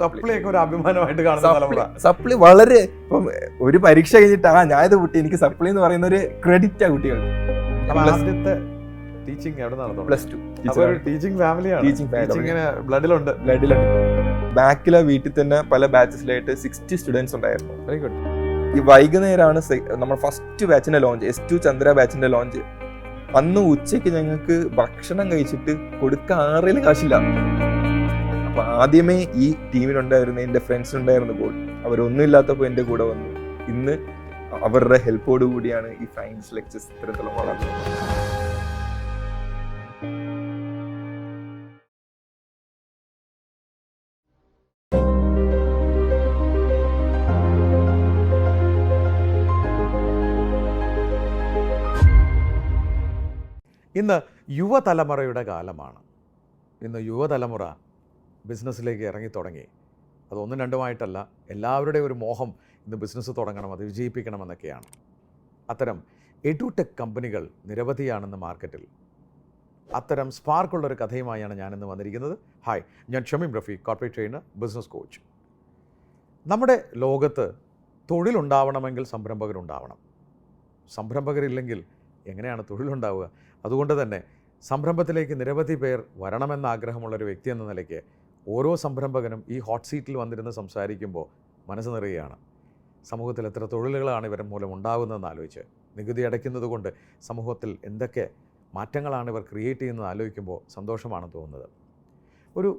സപ്ലി ഒരു അഭിമാനമായിട്ട് കാണുന്ന സപ്ലി വളരെ ഇപ്പം ഒരു പരീക്ഷ കഴിഞ്ഞിട്ട് ആ ഞാൻ ഇത് കുട്ടി എനിക്ക് സപ്ലി എന്ന് പറയുന്ന ഒരു ക്രെഡിറ്റ് ആ കുട്ടികൾ ആദ്യത്തെ ടീച്ചിങ് എവിടെ നടന്നു പ്ലസ് ടു ടീച്ചിങ് ഫാമിലിയാണ് ടീച്ചിങ്. ടീച്ചിങ്ങിന് ബ്ലഡിലുണ്ട് ബ്ലഡിലുണ്ട് ബാക്കിലെ വീട്ടിൽ തന്നെ പല ബാച്ചസിലായിട്ട് സിക്സ്റ്റി സ്റ്റുഡൻസ് ഉണ്ടായിരുന്നു. വെരി ഗുഡ് ഈ വൈകുന്നേരമാണ് നമ്മൾ ഫസ്റ്റ് ബാച്ചിന്റെ ലോഞ്ച് എസ് ടു ചന്ദ്ര ബാച്ചിന്റെ ലോഞ്ച് അന്ന് ഉച്ചയ്ക്ക് ഞങ്ങൾക്ക് ഭക്ഷണം കഴിച്ചിട്ട് കൊടുക്കാൻ ആറിൽ കാശില്ല. അപ്പൊ ആദ്യമേ ഈ ടീമിലുണ്ടായിരുന്ന എന്റെ ഫ്രണ്ട്സ് ഉണ്ടായിരുന്നു ഗോൾ അവരൊന്നും ഇല്ലാത്തപ്പോൾ എന്റെ കൂടെ വന്നു. ഇന്ന് അവരുടെ ഹെൽപ്പോട് കൂടിയാണ് ഈ സയൻസ് ലെക്ചേഴ്സ് ഇത്തരത്തിലുള്ള വളർന്നത്. ഇന്ന് കാലമാണ്. ഇന്ന് യുവതലമുറ ബിസിനസ്സിലേക്ക് ഇറങ്ങി തുടങ്ങി. അതൊന്നും രണ്ടുമായിട്ടല്ല എല്ലാവരുടെയും ഒരു മോഹം ഇന്ന് ബിസിനസ് തുടങ്ങണം അത് വിജയിപ്പിക്കണമെന്നൊക്കെയാണ് അത്തരം എഡ്യൂടെക് കമ്പനികൾ നിരവധിയാണെന്ന് മാർക്കറ്റിൽ. അത്തരം സ്പാർക്കുള്ള ഒരു കഥയുമായാണ് ഞാനിന്ന് വന്നിരിക്കുന്നത്. ഹായ് ഞാൻ Shameem Rafi corporate trainer business coach നമ്മുടെ ലോകത്ത് തൊഴിലുണ്ടാവണമെങ്കിൽ സംരംഭകരുണ്ടാവണം. സംരംഭകരില്ലെങ്കിൽ എങ്ങനെയാണ് തൊഴിലുണ്ടാവുക? അതുകൊണ്ട് തന്നെ സംരംഭത്തിലേക്ക് നിരവധി പേർ വരണമെന്ന ആഗ്രഹമുള്ളൊരു വ്യക്തി എന്ന നിലയ്ക്ക് ഓരോ സംരംഭകനും ഈ ഹോട്ട് സീറ്റിൽ വന്നിരുന്ന് സംസാരിക്കുമ്പോൾ മനസ്സ് നിറയുകയാണ്. സമൂഹത്തിൽ എത്ര തൊഴിലുകളാണ് ഇവർ മൂലം ഉണ്ടാകുന്നതെന്ന് ആലോചിച്ച് നികുതി അടയ്ക്കുന്നത് കൊണ്ട് സമൂഹത്തിൽ എന്തൊക്കെ മാറ്റങ്ങളാണ് ഇവർ ക്രിയേറ്റ് ചെയ്യുന്നത് ആലോചിക്കുമ്പോൾ സന്തോഷമാണ് തോന്നുന്നത്. ഒരു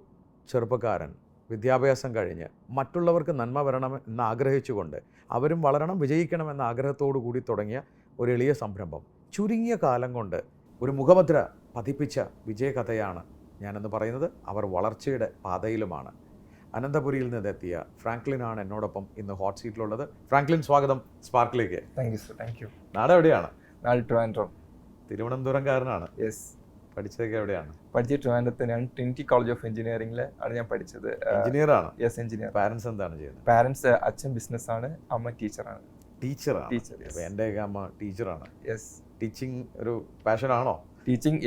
ചെറുപ്പക്കാരൻ വിദ്യാഭ്യാസം കഴിഞ്ഞ് മറ്റുള്ളവർക്ക് നന്മ വരണം എന്ന് ആഗ്രഹിച്ചുകൊണ്ട് അവരും വളരണം വിജയിക്കണം എന്ന ആഗ്രഹത്തോടു കൂടി തുടങ്ങിയ ഒരു എളിയ സംരംഭം. ചുരുങ്ങിയ കാലം കൊണ്ട് ഒരു മുഖമുദ്ര പതിപ്പിച്ച വിജയകഥയാണ് ഞാനെന്ന് പറയുന്നത് അവർ വളർച്ചയുടെ പാതയിലുമാണ്. അനന്തപുരിയിൽ നിന്നെത്തിയ ഫ്രാങ്ക്ലിനാണ് എന്നോടൊപ്പം ഇന്ന് ഹോട്ട് സീറ്റിലുള്ളത്. ഫ്രാങ്ക്ലിൻ സ്വാഗതം സ്പാർക്കിലേക്ക്. Thank you sir thank you നാട് എവിടെയാണ്? നാട് ട്രിവാൻഡ്രം. തിരുവനന്തപുരംകാരനാണ്. യെസ് പഠിച്ചതൊക്കെ എവിടെയാണ്? പഠിച്ച ട്രിവാൻഡ്രത്ത് ഞാൻ ട്രിനിറ്റി കോളേജ് ഓഫ് എഞ്ചിനീയറിംഗിൽ ആണ് ഞാൻ പഠിച്ചത്. എഞ്ചിനീയർ ആണ് യെസ് എഞ്ചിനീയർ പാരൻസ് എന്താണ് ചെയ്യുന്നത്? പാരൻസ് അച്ഛൻ ബിസിനസ് ആണ്. അമ്മ ടീച്ചറാണ് ടീച്ചറാണ് ടീച്ചർ എന്റെ അമ്മ ടീച്ചറാണ് യെസ് ടീച്ചിങ് ഒരു പാഷനാണോ ടീച്ചിങ്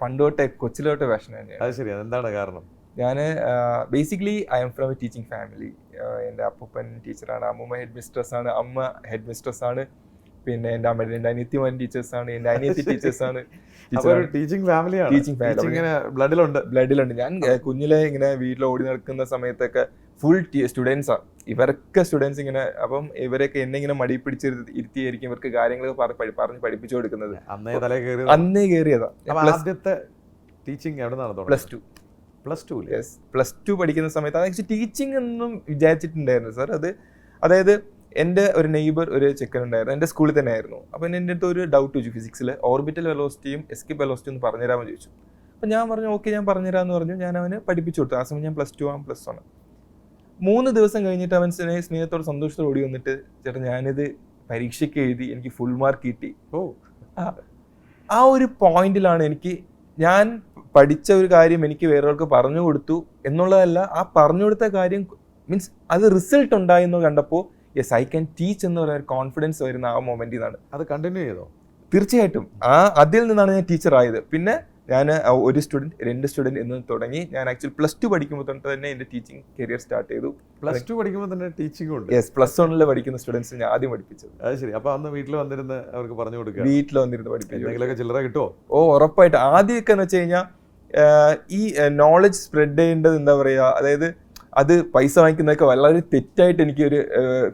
യാ പണ്ടോട്ടെ കൊച്ചിലോട്ട് പാഷൻ തന്നെയാണ്. അത് ശരി. അതെന്താണ് കാരണം? ഞാൻ basically I'm from a teaching family എന്റെ അപ്പൂപ്പൻ ടീച്ചറാണ് അമ്മൂമ്മ ഹെഡ് മിസ്ട്രസ് ആണ് അമ്മ ഹെഡ് മിസ്ട്രസ് ആണ് പിന്നെ എന്റെ അമ്മയുടെ എന്റെ അനിയത്തിമാൻ ടീച്ചേഴ്സ് ആണ് എന്റെ അനിയത്തി ടീച്ചേഴ്സ് ആണ്. അപ്പോൾ ടീച്ചിങ് ഫാമിലിയാണ് ടീച്ചിങ് ഫാമിലി ഇങ്ങനെ ബ്ലഡിലുണ്ട് ബ്ലഡിലുണ്ട് ഞാൻ കുഞ്ഞിലെ ഇങ്ങനെ വീട്ടിൽ ഓടി നടക്കുന്ന സമയത്തൊക്കെ ഫുൾ സ്റ്റുഡൻസാണ് ഇവരൊക്കെ സ്റ്റുഡൻസ് ഇങ്ങനെ അപ്പം ഇവരൊക്കെ എന്നെ ഇങ്ങനെ മടി പിടിച്ച് ഇരുത്തിയായിരിക്കും ഇവർക്ക് കാര്യങ്ങൾ പറഞ്ഞ് പഠിപ്പിച്ചു കൊടുക്കുന്നത്. അന്നേ കയറിയതാ ആദ്യത്തെ ടീച്ചിങ് എവിടെ plus two plus two yes plus two പഠിക്കുന്ന സമയത്ത് അത് ടീച്ചിങ് ഒന്നും വിചാരിച്ചിട്ടുണ്ടായിരുന്നു സാർ അത് അതായത് എന്റെ ഒരു നെയ്ബർ ഒരു ചെക്കൻ ഉണ്ടായിരുന്നു. എന്റെ സ്കൂളിൽ തന്നെ ആയിരുന്നു. അപ്പം എന്റെ അടുത്ത് ഒരു ഡൗട്ട് ചോദിച്ചു. ഫിസിക്സിൽ ഓർബിറ്റൽ വെലോസിറ്റിയും എസ്കിപ്പ് വെലോസിറ്റിയും ഒന്ന് പറഞ്ഞുതരാമെന്ന് ചോദിച്ചു. അപ്പം ഞാൻ പറഞ്ഞു ഓക്കെ ഞാൻ പറഞ്ഞുതരാമെന്ന് പറഞ്ഞു. ഞാൻ അവന് പഠിപ്പിച്ചു കൊടുത്തു. ആ സമയം ഞാൻ പ്ലസ് ടു ആവും പ്ലസ് വൺ മൂന്ന് ദിവസം കഴിഞ്ഞിട്ട് അവൻ സ്നേഹത്തോട് സ്നേഹത്തോടെ സന്തോഷത്തോടെ ഓടി വന്നിട്ട് ചേട്ടാ ഞാനിത് പരീക്ഷയ്ക്ക് എഴുതി എനിക്ക് ഫുൾ മാർക്ക് കിട്ടി. ഓ. ആ ഒരു പോയിന്റിലാണ് എനിക്ക് ഞാൻ പഠിച്ച ഒരു കാര്യം എനിക്ക് വേറൊരാൾക്ക് പറഞ്ഞു കൊടുത്തു എന്നുള്ളതല്ല ആ പറഞ്ഞു കൊടുത്ത കാര്യം മീൻസ് അത് റിസൾട്ട് ഉണ്ടായെന്ന് കണ്ടപ്പോൾ യെസ് ഐ ക്യാൻ ടീച്ച് എന്ന് പറയുന്ന കോൺഫിഡൻസ് വരുന്ന ആ മൊമെന്റിൽ നിന്നാണ്. അത് കണ്ടിന്യൂ ചെയ്തോ? തീർച്ചയായിട്ടും. ആ അതിൽ നിന്നാണ് ഞാൻ ടീച്ചർ ആയത്. പിന്നെ ഞാൻ ഒരു സ്റ്റുഡന്റ് രണ്ട് സ്റ്റുഡന്റ് എന്ന് തുടങ്ങി. ഞാൻ ആക്ച്വലി പ്ലസ് ടു പഠിക്കുമ്പോൾ തൊട്ട് തന്നെ എന്റെ ടീച്ചിങ് കരിയർ സ്റ്റാർട്ട് ചെയ്തു. പ്ലസ് ടു പഠിക്കുമ്പോൾ തന്നെ ടീച്ചിങ് ഉണ്ട്. യെസ് പ്ലസ് വണ്ണിൽ പഠിക്കുന്ന സ്റ്റുഡൻസ് ഞാൻ ആദ്യം പഠിപ്പിച്ചത്. അത് ശരി. അപ്പോൾ അന്ന് വീട്ടിൽ വന്നിരുന്ന് അവർക്ക് പറഞ്ഞു കൊടുക്കുക വീട്ടിൽ വന്നിരുന്ന് പഠിപ്പിച്ചു എന്തെങ്കിലുമൊക്കെ ചില്ലറ കിട്ടുമോ ഓ ഉറപ്പായിട്ട്. ആദ്യമൊക്കെ എന്ന് വെച്ച് കഴിഞ്ഞാൽ ഈ നോളജ് സ്പ്രെഡ് ചെയ്യേണ്ടത് എന്താ പറയുക അതായത് അത് പൈസ വാങ്ങിക്കുന്നതൊക്കെ വളരെ തെറ്റായിട്ട് എനിക്ക് ഒരു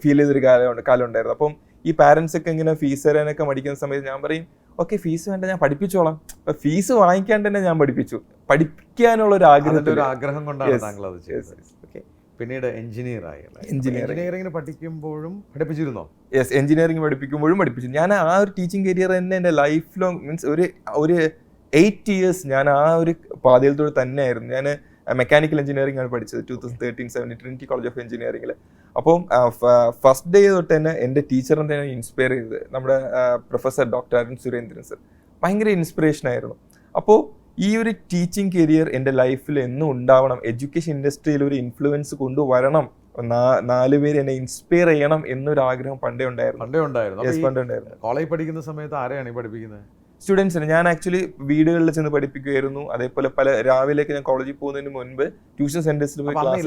ഫീൽ ചെയ്തൊരു കാലം കാലം ഉണ്ടായിരുന്നു. അപ്പം ഈ പാരൻസ് ഒക്കെ ഇങ്ങനെ ഫീസ് തരാനൊക്കെ മടിക്കുന്ന സമയത്ത് ഞാൻ പറയും ഓക്കെ ഫീസ് വേണ്ട ഞാൻ പഠിപ്പിച്ചോളാം. ഫീസ് വാങ്ങിക്കാണ്ട് തന്നെ ഞാൻ പഠിപ്പിച്ചു. പഠിക്കാനുള്ള ഒരു ആഗ്രഹം ഒരു ആഗ്രഹം കൊണ്ടാണ് താങ്കൾ അത് ചെയ്തത്. ഓക്കെ പിന്നീട് എഞ്ചിനീയർ ആയി. എഞ്ചിനീയറിംഗിന് പഠിക്കുമ്പോഴും പഠിപ്പിച്ചിരുന്നോ? യെസ് എഞ്ചിനീയറിംഗ് പഠിപ്പിക്കുമ്പോഴും പഠിപ്പിച്ചു. ഞാൻ ആ ഒരു ടീച്ചിങ് കരിയർ തന്നെ എന്റെ ലൈഫ് ലോങ് മീൻസ് ഒരു ഒരു എയ്റ്റ് ഇയേഴ്സ് ഞാൻ ആ ഒരു പാതയിൽ തന്നെ ആയിരുന്നു ഞാൻ മെക്കാനിക്കൽ എഞ്ചിനീയറിംഗ് ആണ് പഠിച്ചത് two thousand thirteen seventeen Trinity college of എഞ്ചിനീയറിംഗിൽ അപ്പം ഫസ്റ്റ് ഡേ തൊട്ട് തന്നെ എന്റെ ടീച്ചറിനെ തന്നെ ഇൻസ്പയർ ചെയ്തത് നമ്മുടെ professor doctor Arun Surendran sir ഭയങ്കര ഇൻസ്പിറേഷൻ ആയിരുന്നു. അപ്പോൾ ഈ ഒരു ടീച്ചിങ് കരിയർ എന്റെ ലൈഫിൽ എന്നും ഉണ്ടാവണം എഡ്യൂക്കേഷൻ ഇൻഡസ്ട്രിയിൽ ഒരു ഇൻഫ്ലുവൻസ് കൊണ്ടുവരണം നാല് പേര് എന്നെ ഇൻസ്പയർ ചെയ്യണം എന്നൊരു ആഗ്രഹം പണ്ടേ ഉണ്ടായിരുന്നു. പണ്ടേ ഉണ്ടായിരുന്നു. കോളേജ് പഠിക്കുന്ന സമയത്ത് ആരെയാണ് ഈ പഠിപ്പിക്കുന്നത്? സ്റ്റുഡൻസിന് ഞാൻ ആക്ച്വലി വീടുകളിൽ ചെന്ന് പഠിപ്പിക്കുമായിരുന്നു അതേപോലെ പല രാവിലേക്ക് ഞാൻ കോളേജിൽ പോകുന്നതിന് മുൻപ് ട്യൂഷൻ സെന്റേഴ്സിൽ പോയി class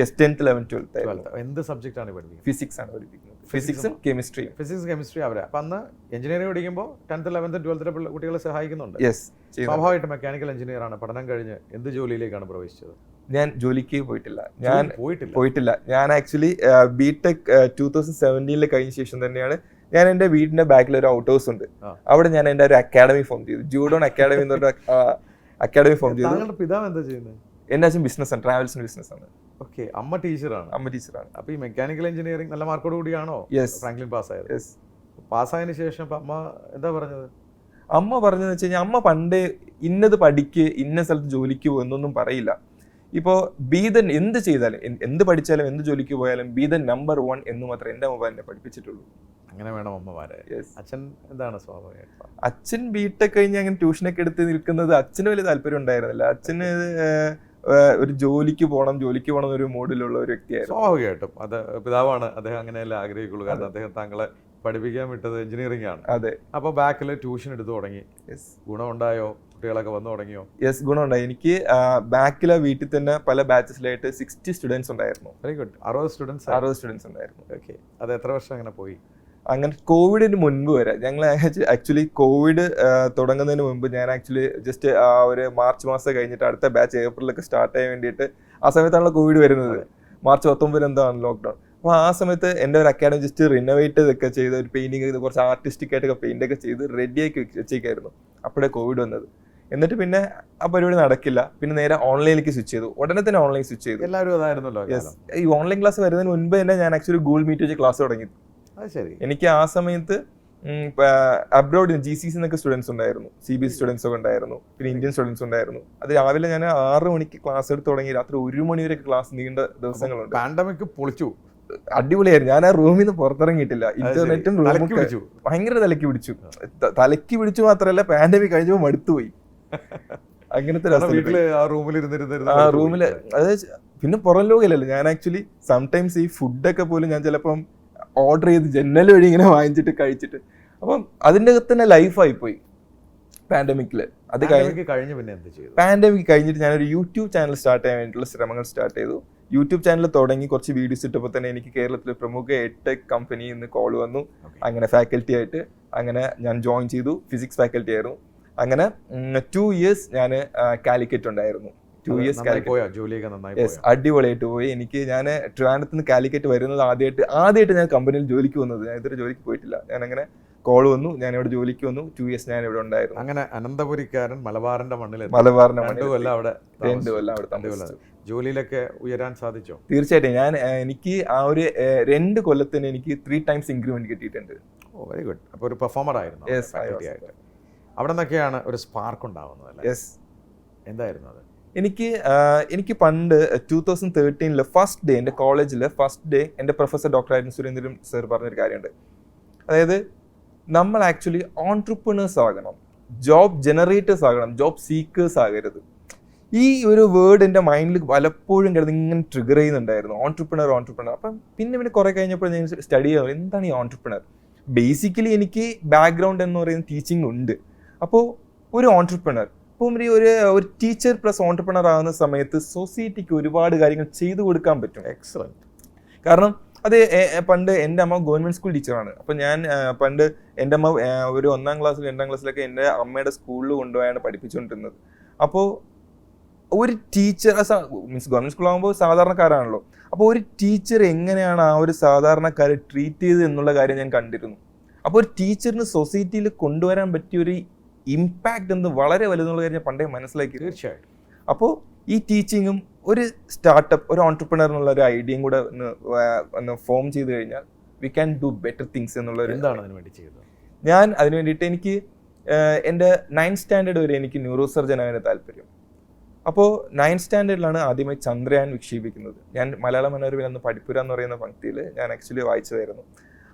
yes tenth eleven twelfth twelfth എന്ത് സബ്ജക്റ്റ് ആണ് പഠിപ്പിക്കുന്നത്? ഫിസിക്സ് ആണ് പഠിപ്പിക്കുന്നത്. ഫിസിക്സും കെമിസ്ട്രിയും ഫിസിക്സ് കെമിസ്ട്രി അവരെ. അപ്പൊ അന്ന് എഞ്ചിനീയറിംഗ് പഠിക്കുമ്പോൾ ടെൻത്ത് ലെവൻത്ത് ട്വൽത്തിലെ കുട്ടികളെ സഹായിക്കുന്നുണ്ട്. യെസ് സ്വാഭാവികമായിട്ട് മെക്കാനിക്കൽ എഞ്ചിനീയർ ആണ്. പഠനം കഴിഞ്ഞ് എന്ത് ജോലിയിലേക്കാണ് പ്രവേശിച്ചത്? ഞാൻ ജോലിക്ക് പോയിട്ടില്ല. ഞാൻ പോയിട്ടില്ല? പോയിട്ടില്ല. ഞാൻ actually B tech two thousand സെവന്റീനിൽ കഴിഞ്ഞ ശേഷം തന്നെയാണ് ഞാൻ എന്റെ വീടിന്റെ ബാക്കിൽ ഒരു ഔട്ട് ഹൗസ് ഉണ്ട് അവിടെ ഞാൻ എന്റെ ഒരു അക്കാഡമി ഫോം ചെയ്തു. ജൂഡോൺ അക്കാഡമി എന്ന് പറഞ്ഞ അക്കാഡമി ഫോം ചെയ്തു. പിതാവ് എന്താ ചെയ്യുന്നത്? എന്റെ അച്ഛൻ ബിസിനസ് ആണ് ട്രാവൽസിന് ബിസിനസ് ആണ്. ഓക്കെ അമ്മ ടീച്ചറാണ് അമ്മ ടീച്ചറാണ് അപ്പൊ ഈ മെക്കാനിക്കൽ എഞ്ചിനീയറിംഗ് നല്ല മാർക്കോട് കൂടിയാണോ? യെസ് ഫ്രാങ്ക്ലിൻ പാസ്സായത് യെസ് പാസ്സായതിനു ശേഷം അമ്മ എന്താ പറഞ്ഞത്? അമ്മ പറഞ്ഞതെന്ന് വെച്ച് കഴിഞ്ഞാൽ അമ്മ പണ്ട് ഇന്നത് പഠിക്ക് ഇന്ന സ്ഥലത്ത് ജോലിക്ക് പോകുന്നൊന്നും പറയില്ല. ഇപ്പോൾ ബി ദ എന്ത് ചെയ്താലും എന്ത് പഠിച്ചാലും എന്ത് ജോലിക്ക് പോയാലും ബി ദ നമ്പർ വൺ എന്ന് മാത്രമേ എന്റെ എന്നെ പഠിപ്പിച്ചിട്ടുള്ളൂ. അങ്ങനെ വേണം അമ്മമാരെ. അച്ഛൻ എന്താണ് സ്വാഭാവികം അച്ഛൻ ബിടെക് കഴിഞ്ഞ് അങ്ങനെ ട്യൂഷനൊക്കെ എടുത്ത് നിൽക്കുന്നത് അച്ഛന് വലിയ താല്പര്യം ഉണ്ടായിരുന്നില്ല. അച്ഛന് ഒരു ജോലിക്ക് പോകണം ജോലിക്ക് പോകണം എന്നൊരു മൂഡിലുള്ള ഒരു വ്യക്തിയായിരുന്നു. സ്വാഭാവികമായിട്ടും. അത് പിതാവാണ് അദ്ദേഹം അങ്ങനെയല്ല ആഗ്രഹിക്കുള്ളൂ. കാരണം അദ്ദേഹം താങ്കളെ പഠിപ്പിക്കാൻ വിട്ടത് എഞ്ചിനീയറിംഗ് ആണ്. അതെ. അപ്പോൾ ബാക്കിൽ ട്യൂഷൻ എടുത്തു തുടങ്ങി. ഗുണമുണ്ടായോ? കുട്ടികളൊക്കെ വന്നു തുടങ്ങിയോ? യെസ് ഗുണമുണ്ടായി എനിക്ക് ബാക്കിലെ വീട്ടിൽ തന്നെ പല ബാച്ചസിലായിട്ട് സിക്സ്റ്റി സ്റ്റുഡൻസ് ഉണ്ടായിരുന്നു. വെരി ഗുഡ് അറുപത് സ്റ്റുഡൻസ് അറുപത് സ്റ്റുഡൻസ് ഉണ്ടായിരുന്നു. ഓക്കെ അത് എത്ര വർഷം അങ്ങനെ പോയി? അങ്ങനെ കോവിഡിന് മുൻപ് വരെ. ഞങ്ങൾ ആക്ച്വലി കോവിഡ് തുടങ്ങുന്നതിന് മുമ്പ് ഞാൻ ആക്ച്വലി ജസ്റ്റ് ആ ഒരു മാർച്ച് മാസം കഴിഞ്ഞിട്ട് അടുത്ത ബാച്ച് ഏപ്രിലൊക്കെ സ്റ്റാർട്ട് ചെയ്യാൻ വേണ്ടിയിട്ട് ആ സമയത്താണല്ലോ കോവിഡ് വരുന്നത്. മാർച്ച് പത്തൊമ്പതിന് എന്താണ് ലോക്ക്ഡൗൺ അപ്പോൾ ആ സമയത്ത് എന്റെ ഒരു അക്കാഡമി ജസ്റ്റ് റിനോവേറ്റ് ഇതൊക്കെ ചെയ്ത് ഒരു പെയിന്റിങ് കുറച്ച് ആർട്ടിസ്റ്റിക് ആയിട്ടൊക്കെ പെയിന്റ് ഒക്കെ ചെയ്ത് റെഡിയാക്കി വെച്ചേക്കായിരുന്നു. അപ്പോഴേ കോവിഡ് വന്നത്. എന്നിട്ട് പിന്നെ ആ പരിപാടി നടക്കില്ല. പിന്നെ നേരെ ഓൺലൈനിലേക്ക് സ്വിച്ച് ചെയ്തു. ഉടനെ തന്നെ ഓൺലൈൻ സ്വിച്ച് ചെയ്തു. എല്ലാവരും അതായിരുന്നല്ലോ ഈ ഓൺലൈൻ ക്ലാസ് വരുന്നതിന് മുൻപ് തന്നെ ഞാൻ ആക്ച്വലി ഗൂഗിൾ മീറ്റ് വെച്ച് ക്ലാസ് തുടങ്ങി. അത് ശരി. എനിക്ക് ആ സമയത്ത് അബ്രോഡ് ജി സി എന്നൊക്കെ സ്റ്റുഡൻസ് ഉണ്ടായിരുന്നു. സി ബി എസ് സ്റ്റുഡൻസ് ഒക്കെ ഉണ്ടായിരുന്നു. പിന്നെ ഇന്ത്യൻ സ്റ്റുഡൻസ് ഉണ്ടായിരുന്നു. അത് രാവിലെ ഞാൻ ആറ് മണിക്ക് ക്ലാസ് എടുത്ത് തുടങ്ങി. രാത്രി ഒരു മണി വരെ ക്ലാസ് നീണ്ട ദിവസങ്ങളുണ്ട്. പാൻഡമിക് പൊളിച്ചു. അടിപൊളിയായിരുന്നു. ഞാൻ ആ റൂമിൽ നിന്ന് പുറത്തിറങ്ങിയിട്ടില്ല. ഇന്റർനെറ്റും ഭയങ്കര തലക്ക് പിടിച്ചു. തലക്ക് പിടിച്ചു മാത്രമല്ല പാൻഡമിക് കഴിഞ്ഞപ്പോൾ മടുത്തുപോയി. അങ്ങനത്തെ വീട്ടിൽ ആ റൂമിൽ ഇരുന്നിരുന്നിരുന്ന് ആ റൂമിൽ അതായത് പിന്നെ പുറം ലോകമല്ലല്ലോ ഞാൻ ആക്ച്വലി സംടൈംസ് ഈ ഫുഡൊക്കെ പോലും ഞാൻ ചിലപ്പം ഓർഡർ ചെയ്ത് ജനൽ വഴി ഇങ്ങനെ വാങ്ങിച്ചിട്ട് കഴിച്ചിട്ട്. അപ്പം അതിന്റെ അകത്ത് തന്നെ ലൈഫായി പോയി പാൻഡമിക്കിൽ അത് കഴിഞ്ഞ് പിന്നെ എന്ത് ചെയ്തു? പാൻഡമിക് കഴിഞ്ഞിട്ട് ഞാനൊരു യൂട്യൂബ് ചാനൽ സ്റ്റാർട്ട് ചെയ്യാൻ വേണ്ടിയിട്ടുള്ള ശ്രമങ്ങൾ സ്റ്റാർട്ട് ചെയ്തു. യൂട്യൂബ് ചാനൽ തുടങ്ങി കുറച്ച് വീഡിയോസ് ഇട്ടപ്പോൾ തന്നെ എനിക്ക് കേരളത്തിലെ പ്രമുഖ എടെക് കമ്പനിയിൽ നിന്ന് കോൾ വന്നു. അങ്ങനെ ഫാക്കൽറ്റി ആയിട്ട് അങ്ങനെ ഞാൻ ജോയിൻ ചെയ്തു. ഫിസിക്സ് ഫാക്കൽറ്റി ആയിരുന്നു. അങ്ങനെ ടു ഇയേഴ്സ് ഞാൻ കാലിക്കറ്റ് ഉണ്ടായിരുന്നു. ടു ഇയേഴ്സ് അടിപൊളിയായിട്ട് പോയി. എനിക്ക് ഞാൻ ട്രിവാൻഡ്രത്ത് നിന്ന് കാലിക്കറ്റ് വരുന്നത് ആദ്യമായിട്ട് ആദ്യമായിട്ട് ഞാൻ കമ്പനിയിൽ ജോലിക്ക് വന്നത്. ഞാൻ ഇതുവരെ ജോലിക്ക് പോയിട്ടില്ല. ഞാൻ അങ്ങനെ കോൾ വന്നു. ഞാൻ ഇവിടെ ജോലിക്ക് വന്നു. ടു ഇയേഴ്സ് ഞാൻ ഇവിടെ ഉണ്ടായിരുന്നു. അങ്ങനെ അനന്തപുരിക്കാരൻ മലബാറിന്റെ മണ്ണിൽ മലബാറിന്റെ മണ്ണിൽ കൊല്ലം അവിടെ രണ്ട്. കൊല്ലം ജോലിയിലൊക്കെ ഉയരാൻ സാധിച്ചോ? തീർച്ചയായിട്ടും. ഞാൻ എനിക്ക് ആ ഒരു രണ്ട് കൊല്ലത്തിന് എനിക്ക് ത്രീ ടൈംസ് ഇൻക്രിമെന്റ് കിട്ടിയിട്ടുണ്ട്. ഓ വെരി ഗുഡ് അപ്പോൾ ഒരു പെർഫോമർ ആയിരുന്നു. അവിടെ നിന്നൊക്കെയാണ് ഒരു സ്പാർക്ക് ഉണ്ടാവുന്നത് യെസ് എന്തായിരുന്നു അത്? എനിക്ക് എനിക്ക് പണ്ട് ടൂ തൗസൻഡ് തേർട്ടീനിൽ ഫസ്റ്റ് ഡേ എന്റെ കോളേജിൽ ഫസ്റ്റ് ഡേ എന്റെ പ്രൊഫസർ ഡോക്ടർ ആയിരുന്നു സുരേന്ദ്രൻ സർ പറഞ്ഞൊരു കാര്യമുണ്ട്. അതായത് നമ്മൾ ആക്ച്വലി ഓൺട്രപ്രണേഴ്സ് ആകണം ജോബ് ജനറേറ്റേഴ്സ് ആകണം ജോബ് സീക്കേഴ്സ് ആകരുത്. ഈ ഒരു വേർഡ് എന്റെ മൈൻഡിൽ പലപ്പോഴും കിടന്ന് ഇങ്ങനെ ട്രിഗർ ചെയ്യുന്നുണ്ടായിരുന്നു. ഓൺട്രപ്രണർ ഓൺട്രപ്രണർ അപ്പം പിന്നെ പിന്നെ കുറേ കഴിഞ്ഞപ്പോൾ ഞാൻ സ്റ്റഡി ചെയ്യുന്നത് എന്താണ് ഈ ഓൺട്രപ്രണർ ബേസിക്കലി എനിക്ക് ബാക്ക്ഗ്രൗണ്ട് എന്ന് പറയുന്ന ടീച്ചിങ് ഉണ്ട്. അപ്പോൾ ഒരു ഓൺട്രപ്രണർ ഇപ്പം ഒരു ഒരു ഒരു ടീച്ചർ പ്ലസ് ഓൺട്രപ്രണർ ആകുന്ന സമയത്ത് സൊസൈറ്റിക്ക് ഒരുപാട് കാര്യങ്ങൾ ചെയ്തു കൊടുക്കാൻ പറ്റും. എക്സലന്റ് കാരണം അത് പണ്ട് എന്റെ അമ്മ ഗവൺമെന്റ് സ്കൂൾ ടീച്ചറാണ് അപ്പം ഞാൻ പണ്ട് എന്റെ അമ്മ ഒരു ഒന്നാം ക്ലാസ്സിൽ രണ്ടാം ക്ലാസ്സിലൊക്കെ എന്റെ അമ്മയുടെ സ്കൂളിൽ കൊണ്ടുപോയാണ് പഠിപ്പിച്ചുകൊണ്ടിരുന്നത് അപ്പോൾ ഒരു ടീച്ചർ മീൻസ് ഗവൺമെന്റ് സ്കൂളാകുമ്പോൾ സാധാരണക്കാരാണല്ലോ. അപ്പോൾ ഒരു ടീച്ചർ എങ്ങനെയാണ് ആ ഒരു സാധാരണക്കാരെ ട്രീറ്റ് ചെയ്തത് എന്നുള്ള കാര്യം ഞാൻ കണ്ടിരുന്നു. അപ്പോൾ ഒരു ടീച്ചറിന് സൊസൈറ്റിയിൽ കൊണ്ടുവരാൻ പറ്റിയ ഒരു ഇമ്പാക്റ്റ് എന്ന് വളരെ വലുതെന്നുള്ള കാര്യം പണ്ടേ മനസ്സിലാക്കി. തീർച്ചയായിട്ടും. അപ്പോൾ ഈ ടീച്ചിങ്ങും ഒരു സ്റ്റാർട്ടപ്പ് ഒരു ഓൺടർപ്രണർ എന്നുള്ള ഒരു ഐഡിയയും കൂടെ ഒന്ന് ഒന്ന് ഫോം ചെയ്ത് കഴിഞ്ഞാൽ we can do better things എന്നുള്ള ഒരു എന്താണ് അതിന് വേണ്ടി ചെയ്തത് ഞാൻ അതിന് വേണ്ടിയിട്ട് എനിക്ക് എന്റെ നയൻത് സ്റ്റാൻഡേർഡ് വരെ എനിക്ക് ന്യൂറോ സർജൻ ആകാൻ താല്പര്യം. അപ്പോൾ നയൻത് സ്റ്റാൻഡേർഡിലാണ് ആദ്യമായി ചന്ദ്രയാൻ വിക്ഷേപിക്കുന്നത്. ഞാൻ മലയാള മനോരമയിൽ അന്ന് പഠിപ്പുര എന്ന് പറയുന്ന പങ്ക്തിയിൽ ഞാൻ ആക്ച്വലി വായിച്ചതായിരുന്നു.